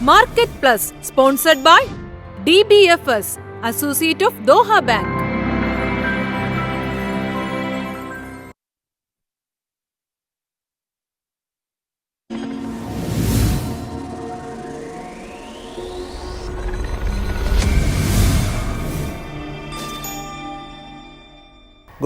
Market Plus, sponsored by DBFS, Associate of Doha Bank.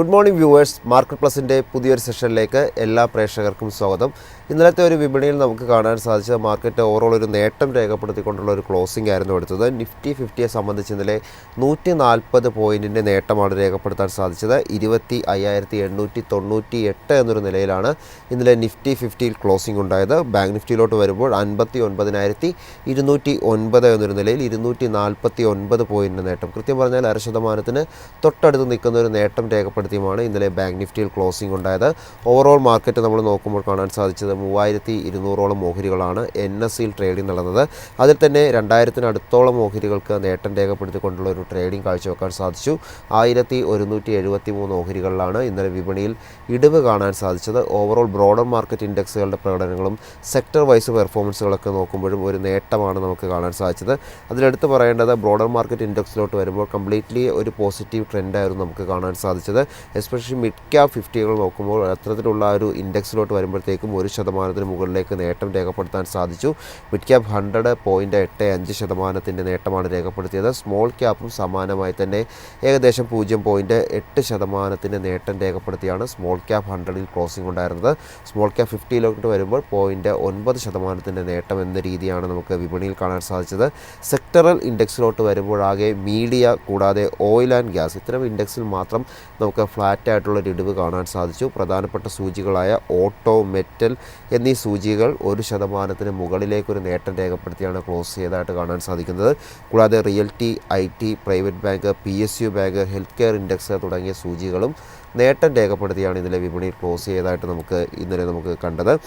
Good morning viewers market പ്ലസിന്റെ പുതിയൊരു സെഷനിലേക്ക് എല്ലാ പ്രേക്ഷകർക്കും സ്വാഗതം. ഇന്നലത്തെ ഒരു വിപണിയിൽ നമുക്ക് കാണാൻ സാധിച്ചത് മാർക്കറ്റ് ഓവറോൾ ഒരു നേട്ടം രേഖപ്പെടുത്തിക്കൊണ്ടുള്ള ഒരു ക്ലോസിംഗ് ആയിരുന്നു എടുത്തത്. നിഫ്റ്റി ഫിഫ്റ്റിയെ സംബന്ധിച്ച് ഇന്നലെ നൂറ്റി നാൽപ്പത് പോയിന്റിന്റെ നേട്ടമാണ് രേഖപ്പെടുത്താൻ സാധിച്ചത്. ഇരുപത്തി അയ്യായിരത്തി എണ്ണൂറ്റി തൊണ്ണൂറ്റി എട്ട് എന്നൊരു നിലയിലാണ് ഇന്നലെ നിഫ്റ്റി ഫിഫ്റ്റിയിൽ ക്ലോസിംഗ് ഉണ്ടായത്. ബാങ്ക് നിഫ്റ്റിയിലോട്ട് വരുമ്പോൾ അൻപത്തി ഒൻപതിനായിരത്തി ഇരുന്നൂറ്റി ഒൻപത് എന്നൊരു നിലയിൽ ഇരുന്നൂറ്റി നാൽപ്പത്തി ഒൻപത് പോയിന്റ് നേട്ടം. കൃത്യം പറഞ്ഞാൽ അര ശതമാനത്തിന് തൊട്ടടുത്ത് നിൽക്കുന്ന ഒരു നേട്ടം രേഖപ്പെടുത്തിയുമാണ് ഇന്നലെ ബാങ്ക് നിഫ്റ്റിയിൽ ക്ലോസിംഗ് ഉണ്ടായത്. ഓവറോൾ മാർക്കറ്റ് നമ്മൾ നോക്കുമ്പോൾ കാണാൻ സാധിച്ചത് മൂവായിരത്തി ഇരുന്നൂറോളം ഓഹരികളാണ് എൻ എസ് സിയിൽ ട്രേഡിംഗ് നടന്നത്. അതിൽ തന്നെ രണ്ടായിരത്തിന് അടുത്തോളം ഓഹരികൾക്ക് നേട്ടം രേഖപ്പെടുത്തിക്കൊണ്ടുള്ള ഒരു ട്രേഡിംഗ് കാഴ്ചവെക്കാൻ സാധിച്ചു. ആയിരത്തി ഒരുന്നൂറ്റി എഴുപത്തി മൂന്ന് ഓഹരികളിലാണ് ഇന്നലെ വിപണിയിൽ ഇടിവ് കാണാൻ സാധിച്ചത്. ഓവറോൾ ബ്രോഡർ മാർക്കറ്റ് ഇൻഡെക്സുകളുടെ പ്രകടനങ്ങളും സെക്ടർ വൈസ് പെർഫോമൻസുകളൊക്കെ നോക്കുമ്പോഴും ഒരു നേട്ടമാണ് നമുക്ക് കാണാൻ സാധിച്ചത്. അതിലെടുത്ത് പറയേണ്ടത് ബ്രോഡർ മാർക്കറ്റ് ഇൻഡെക്സിലോട്ട് വരുമ്പോൾ കംപ്ലീറ്റ്ലി ഒരു പോസിറ്റീവ് ട്രെൻഡായിരുന്നു നമുക്ക് കാണാൻ സാധിച്ചത്. എസ്പെഷ്യലി മിഡ് ക്യാപ് ഫിഫ്റ്റികൾ നോക്കുമ്പോൾ അത്തരത്തിലുള്ള ഒരു ഇൻഡെക്സിലോട്ട് വരുമ്പോഴത്തേക്കും ഒരു ശതമാനത്തിന് മുകളിലേക്ക് നേട്ടം രേഖപ്പെടുത്താൻ സാധിച്ചു. മിഡ് ക്യാപ് ഹൺഡ്രഡ് പോയിന്റ് എട്ട് അഞ്ച് ശതമാനത്തിന്റെ നേട്ടമാണ് രേഖപ്പെടുത്തിയത്. സ്മോൾ ക്യാപ്പും സമാനമായി തന്നെ ഏകദേശം പൂജ്യം പോയിന്റ് എട്ട് ശതമാനത്തിന്റെ നേട്ടം രേഖപ്പെടുത്തിയാണ് സ്മോൾ ക്യാപ് ഹൺഡ്രഡിൽ ക്ലോസിംഗ് ഉണ്ടായിരുന്നത്. സ്മോൾ ക്യാപ് ഫിഫ്റ്റിയിലോട്ട് വരുമ്പോൾ പോയിന്റ് ഒൻപത് ശതമാനത്തിന്റെ നേട്ടം എന്ന രീതിയാണ് നമുക്ക് വിപണിയിൽ കാണാൻ സാധിച്ചത്. സെക്ടറൽ ഇൻഡെക്സിലോട്ട് വരുമ്പോഴാകെ മീഡിയ കൂടാതെ ഓയിൽ ആൻഡ് ഗ്യാസ് ഇത്തരം ഇൻഡെക്സിൽ മാത്രം നമുക്ക് ഫ്ലാറ്റ് ആയിട്ടുള്ള ഒരു ഇടിവ് കാണാൻ സാധിച്ചു. പ്രധാനപ്പെട്ട സൂചികളായ ഓട്ടോ മെറ്റൽ എന്നീ സൂചികൾ ഒരു ശതമാനത്തിന് മുകളിലേക്കൊരു നേട്ടം രേഖപ്പെടുത്തിയാണ് ക്ലോസ് ചെയ്തതായിട്ട് കാണാൻ സാധിക്കുന്നത്. കൂടാതെ realty I T private bank P S U bank health care index തുടങ്ങിയ സൂചികളും നേട്ടം രേഖപ്പെടുത്തിയാണ് ഇന്നലെ വിപണി ക്ലോസ് ചെയ്തതായിട്ട് നമുക്ക് ഇന്നലെ നമുക്ക് കണ്ടത്.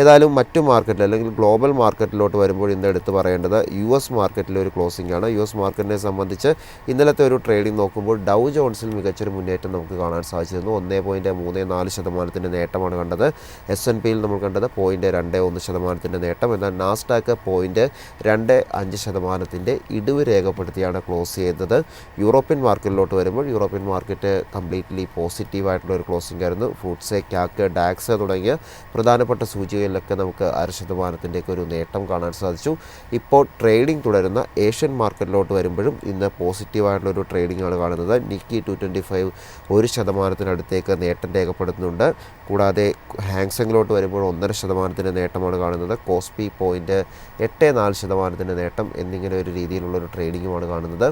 ഏതായാലും മറ്റു മാർക്കറ്റിൽ അല്ലെങ്കിൽ ഗ്ലോബൽ മാർക്കറ്റിലോട്ട് വരുമ്പോൾ ഇന്ന് എടുത്തു പറയേണ്ടത് യു എസ് മാർക്കറ്റിലെ ഒരു ക്ലോസിംഗ് ആണ്. യു എസ് മാർക്കറ്റിനെ സംബന്ധിച്ച് ഇന്നലത്തെ ഒരു ട്രേഡിംഗ് നോക്കുമ്പോൾ ഡൗ ജോൺസിൽ മികച്ചൊരു മുന്നേറ്റം നമുക്ക് കാണാൻ സാധിച്ചിരുന്നു. ഒന്നേ പോയിന്റ് മൂന്ന് നാല് ശതമാനത്തിന്റെ നേട്ടമാണ് കണ്ടത്. എസ് എൻ പിയിൽ നമ്മൾ കണ്ടത് പോയിന്റ് രണ്ട് ഒന്ന് ശതമാനത്തിന്റെ നേട്ടം. എന്നാൽ നാസ്ഡാക്ക് പോയിന്റ് രണ്ട് അഞ്ച് ശതമാനത്തിന്റെ ഇടിവ് രേഖപ്പെടുത്തിയാണ് ക്ലോസ് ചെയ്തത്. യൂറോപ്യൻ മാർക്കറ്റിലോട്ട് വരുമ്പോൾ യൂറോപ്യൻ മാർക്കറ്റ് കംപ്ലീറ്റ്ലി പോസിറ്റീവായിട്ടുള്ള ഒരു ക്ലോസിംഗ് ആയിരുന്നു. ഫുഡ്സെ ക്യാക്ക് ഡാക്സ് തുടങ്ങിയ പ്രധാനപ്പെട്ട സൂചികയിലൊക്കെ നമുക്ക് അര ശതമാനത്തിന്റെയൊക്കെ ഒരു നേട്ടം കാണാൻ സാധിച്ചു. ഇപ്പോൾ ട്രേഡിംഗ് തുടരുന്ന ഏഷ്യൻ മാർക്കറ്റിലോട്ട് വരുമ്പോഴും ഇന്ന് പോസിറ്റീവായിട്ടുള്ള ഒരു ട്രേഡിംഗ് ആണ് കാണുന്നത്. നിക്കി ടു ട്വന്റി ഫൈവ് ഒരു ശതമാനത്തിനടുത്തേക്ക് നേട്ടം രേഖപ്പെടുത്തുന്നുണ്ട്. കൂടാതെ ഹാങ്സെങ്ങിലോട്ട് വരുമ്പോൾ ഒന്നര ശതമാനത്തിന്റെ നേട്ടമാണ് കാണുന്നത്. കോസ്പി പോയിന്റ് എട്ട് നാല് ശതമാനത്തിന്റെ നേട്ടം എന്നിങ്ങനെ ഒരു രീതിയിലുള്ളൊരു ട്രേഡിങ്ങുമാണ് കാണുന്നത്.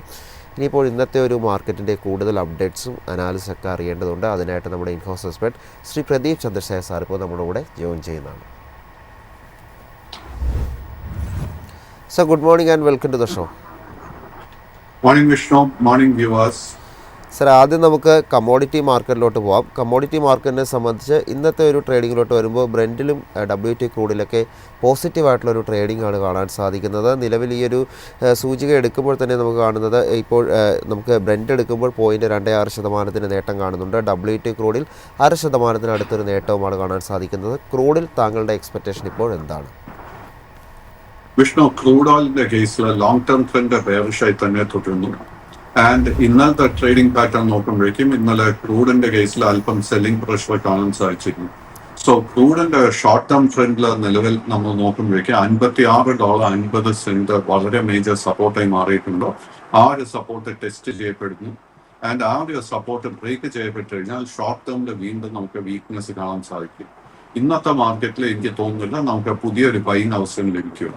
ഇനിയിപ്പോൾ ഇന്നത്തെ ഒരു മാർക്കറ്റിന്റെ കൂടുതൽ അപ്ഡേറ്റ്സും അനാലിസും ഒക്കെ അറിയേണ്ടതുണ്ട്. അതിനായിട്ട് നമ്മുടെ ഇൻഫോസ് എക്സ്പെർട്ട് ശ്രീ പ്രദീപ് ചന്ദ്രശേഖർ സാർ ഇപ്പോൾ നമ്മുടെ കൂടെ ജോയിൻ ചെയ്യുന്നതാണ്. Sir good morning and welcome to the show morning Vishnu morning viewers. Sir ആദ്യം നമുക്ക് കമ്മോഡിറ്റി മാർക്കറ്റിലോട്ട് പോകാം കമ്മോഡിറ്റി മാർക്കറ്റിനെ സംബന്ധിച്ച് ഇന്നത്തെ ഒരു ട്രേഡിങ്ങിലോട്ട് വരുമ്പോൾ ബ്രെൻഡിലും ഡബ്ല്യു ടി ക്രൂഡിലൊക്കെ പോസിറ്റീവായിട്ടുള്ള ഒരു ട്രേഡിംഗ് ആണ് കാണാൻ സാധിക്കുന്നത്. നിലവിൽ ഈ ഒരു സൂചിക എടുക്കുമ്പോൾ തന്നെ നമുക്ക് കാണുന്നത് ഇപ്പോൾ നമുക്ക് ബ്രെൻഡ് എടുക്കുമ്പോൾ പോയിന്റ് രണ്ട് ആറ് ശതമാനത്തിന് നേട്ടം കാണുന്നുണ്ട്. ഡബ്ല്യു ടി ക്രൂഡിൽ അര ശതമാനത്തിന് അടുത്തൊരു നേട്ടവുമാണ് കാണാൻ സാധിക്കുന്നത്. ക്രൂഡിൽ താങ്കളുടെ എക്സ്പെക്റ്റേഷൻ ഇപ്പോൾ എന്താണ്? വിഷ്ണു ക്രൂഡ് ഓയിലിന്റെ കേസിൽ ലോങ് ടേം ട്രെൻഡ് ബേറിഷായി തന്നെ തുടരുന്നു. ആൻഡ് ഇന്നലത്തെ ട്രേഡിംഗ് പാറ്റേൺ നോക്കുമ്പോഴേക്കും ഇന്നലെ ക്രൂഡിന്റെ കേസിൽ അല്പം സെല്ലിംഗ് പ്രഷർ കാണാൻ സാധിച്ചിരുന്നു. സോ ക്രൂഡിന്റെ ഷോർട്ട് ടേം ട്രെൻഡിൽ നിലവിൽ നമ്മൾ നോക്കുമ്പോഴേക്കും അൻപത്തി ആറ് ഡോളർ അൻപത് സെന്റ് വളരെ മേജർ സപ്പോർട്ടായി മാറിയിട്ടുണ്ടോ. ആ ഒരു സപ്പോർട്ട് ടെസ്റ്റ് ചെയ്യപ്പെടുന്നു. ആൻഡ് ആ ഒരു സപ്പോർട്ട് ബ്രേക്ക് ചെയ്യപ്പെട്ട് കഴിഞ്ഞാൽ ഷോർട്ട് ടേമിൽ വീണ്ടും നമുക്ക് വീക്ക്നെസ് കാണാൻ സാധിക്കും. ഇന്നത്തെ മാർക്കറ്റിൽ എനിക്ക് തോന്നുന്നില്ല നമുക്ക് പുതിയൊരു ബൈങ് അവസരം ലഭിക്കുക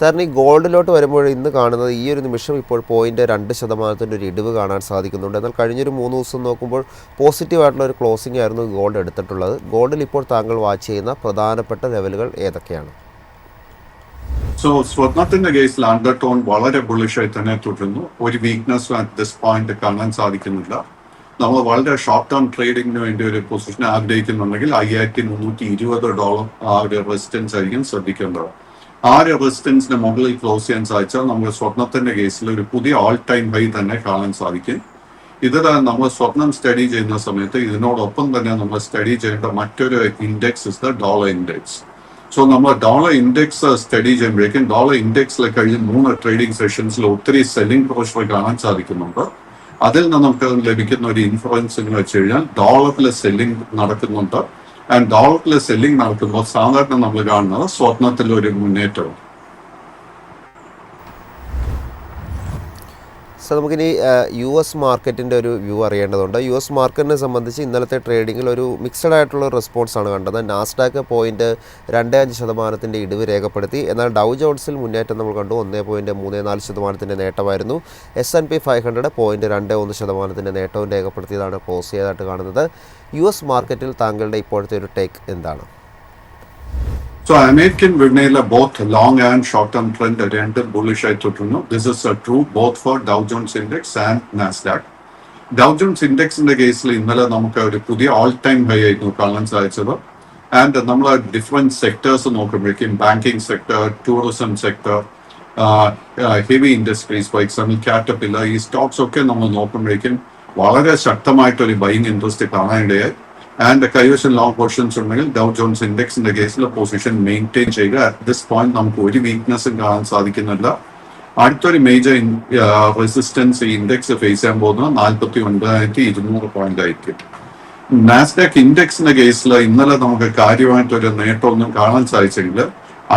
സാറിന് ഈ ഗോൾഡിലോട്ട് വരുമ്പോൾ ഇന്ന് കാണുന്നത് ഈ ഒരു നിമിഷം ഇപ്പോൾ പോയിന്റ് രണ്ട് ശതമാനത്തിന്റെ ഒരു ഇടിവ് കാണാൻ സാധിക്കുന്നുണ്ട്. എന്നാൽ കഴിഞ്ഞൊരു മൂന്ന് ദിവസം നോക്കുമ്പോൾ പോസിറ്റീവായിട്ടുള്ള ഒരു ക്ലോസിംഗ് ആയിരുന്നു ഗോൾഡ് എടുത്തിട്ടുള്ളത്. ഗോൾഡിൽ ഇപ്പോൾ താങ്കൾ വാച്ച് ചെയ്യുന്ന പ്രധാനപ്പെട്ട ലെവലുകൾ ഏതൊക്കെയാണ്? സോ സ്വർണത്തിന്റെ കേസിൽ അണ്ടർ ടോൺ വളരെ ബുള്ളിഷായി തന്നെ തുടരുന്നു. ഒരു വീക്ക്നെസ് അറ്റ് ദിസ് പോയിന്റ് കാണാൻ സാധിക്കുന്നില്ല. നമ്മൾ വളരെ ഷോർട്ട് ടേം ട്രേഡിങ്ങിന് വേണ്ടി ഒരു പൊസിഷൻ ആഗ്രഹിക്കുന്നുണ്ടെങ്കിൽ അയ്യായിരത്തി മുന്നൂറ്റി ഇരുപത് ഡോളർ ആ ഒരു റെസിസ്റ്റൻസ് ആയിരിക്കും ശ്രദ്ധിക്കേണ്ടത്. ആ ഒരു റെസിസ്റ്റൻസിന് മുകളിൽ ക്ലോസ് ചെയ്യാൻ സാധിച്ചാൽ നമുക്ക് സ്വർണത്തിന്റെ കേസിൽ ഒരു പുതിയ ഓൾ ടൈം ഹൈ തന്നെ കാണാൻ സാധിക്കും. ഇതിൽ നമ്മൾ സ്വർണം സ്റ്റഡി ചെയ്യുന്ന സമയത്ത് ഇതിനോടൊപ്പം തന്നെ നമ്മൾ സ്റ്റഡി ചെയ്യേണ്ട മറ്റൊരു index is the dollar index so നമ്മൾ ഡോളർ ഇൻഡെക്സ് സ്റ്റഡി ചെയ്യുമ്പോഴേക്കും ഡോളർ ഇൻഡെക്സിൽ കഴിഞ്ഞ മൂന്ന് ട്രേഡിംഗ് സെഷൻസിൽ ഒത്തിരി സെല്ലിംഗ് പ്രൊഫഷണൽ കാണാൻ സാധിക്കുന്നുണ്ട്. അതിൽ നിന്ന് നമുക്ക് ലഭിക്കുന്ന ഒരു ഇൻഫ്ലുവൻസ് എന്ന് വെച്ച് കഴിഞ്ഞാൽ ഡോളറിൽ സെല്ലിംഗ് നടക്കുന്നുണ്ട്. ആൻഡ് ഡോളറിൽ സെല്ലിംഗ് നടക്കുമ്പോൾ സാധാരണ നമ്മൾ കാണുന്നത് സ്വർണത്തിൽ ഒരു മുന്നേറ്റവും. സോ നമുക്കിനി യു എസ് മാർക്കറ്റിന്റെ ഒരു വ്യൂ അറിയേണ്ടതുണ്ട്. യു എസ് മാർക്കറ്റിനെ സംബന്ധിച്ച് ഇന്നലത്തെ ട്രേഡിങ്ങിൽ ഒരു മിക്സഡ് ആയിട്ടുള്ള റെസ്പോൺസ് ആണ് കണ്ടത്. നാസ്ഡാക്ക് പോയിന്റ് രണ്ട് അഞ്ച് ശതമാനത്തിന്റെ ഇടിവ് രേഖപ്പെടുത്തി. എന്നാൽ ഡൗ ജോൺസിൽ മുന്നേറ്റം നമ്മൾ കണ്ടു. ഒന്നേ പോയിന്റ് മൂന്ന് നാല് ശതമാനത്തിന്റെ നേട്ടമായിരുന്നു. S and P five hundred point രണ്ട് ഒന്ന് ശതമാനത്തിന്റെ നേട്ടവും രേഖപ്പെടുത്തിയതാണ്. ക്ലോസ് ചെയ്തതായിട്ട് കാണുന്നത്. യു എസ് മാർക്കറ്റിൽ താങ്കളുടെ ഇപ്പോഴത്തെ ഒരു ടേക്ക് എന്താണ്? അമേരിക്കൻ വിപണിയിലെ both long and short term trend രണ്ടും ബുള്ളിഷ് ആയി തുടരുന്നു this is true both for Dow Jones index and Nasdaq Dow Jones ഇൻഡെക്സിന്റെ കേസിൽ ഇന്നലെ നമുക്ക് ഒരു പുതിയ ഓൾ ടൈം ഹൈ ആയിരുന്നു കാണാൻ സാധിച്ചത് ആൻഡ് നമ്മൾ different sectors നോക്കുമ്പോഴേക്കും banking sector tourism sector heavy industries for example Caterpillar ഈ സ്റ്റോക്സ് ഒക്കെ നമ്മൾ നോക്കുമ്പോഴേക്കും വളരെ ശക്തമായിട്ടൊരു ബൈങ് ഇൻട്രസ്റ്റ് കാണാനിടയായി. ആൻഡ് കൈവശം ലോങ് പൊസിഷൻസ് ഉണ്ടെങ്കിൽ ഡൗ ജോൺസ് ഇൻഡെക്സിന്റെ കേസിൽ പൊസിഷൻ മെയിന്റെയിൻ ചെയ്യുക. അറ്റ് ദിസ് പോയിന്റ് നമുക്ക് ഒരു വീക്ക്നെസ്സും കാണാൻ സാധിക്കുന്നില്ല. അടുത്തൊരു മേജർ റെസിസ്റ്റൻസ് ഇൻഡെക്സ് ഫേസ് ചെയ്യാൻ പോകുന്നത് നാൽപ്പത്തി ഒൻപതിനായിരത്തി ഇരുന്നൂറ് പോയിന്റ് ആയിരിക്കും നാസ്ഡാക്ക് ഇൻഡെക്സിന്റെ കേസിൽ ഇന്നലെ നമുക്ക് കാര്യമായിട്ടൊരു നേട്ടമൊന്നും കാണാൻ സാധിച്ചെങ്കിൽ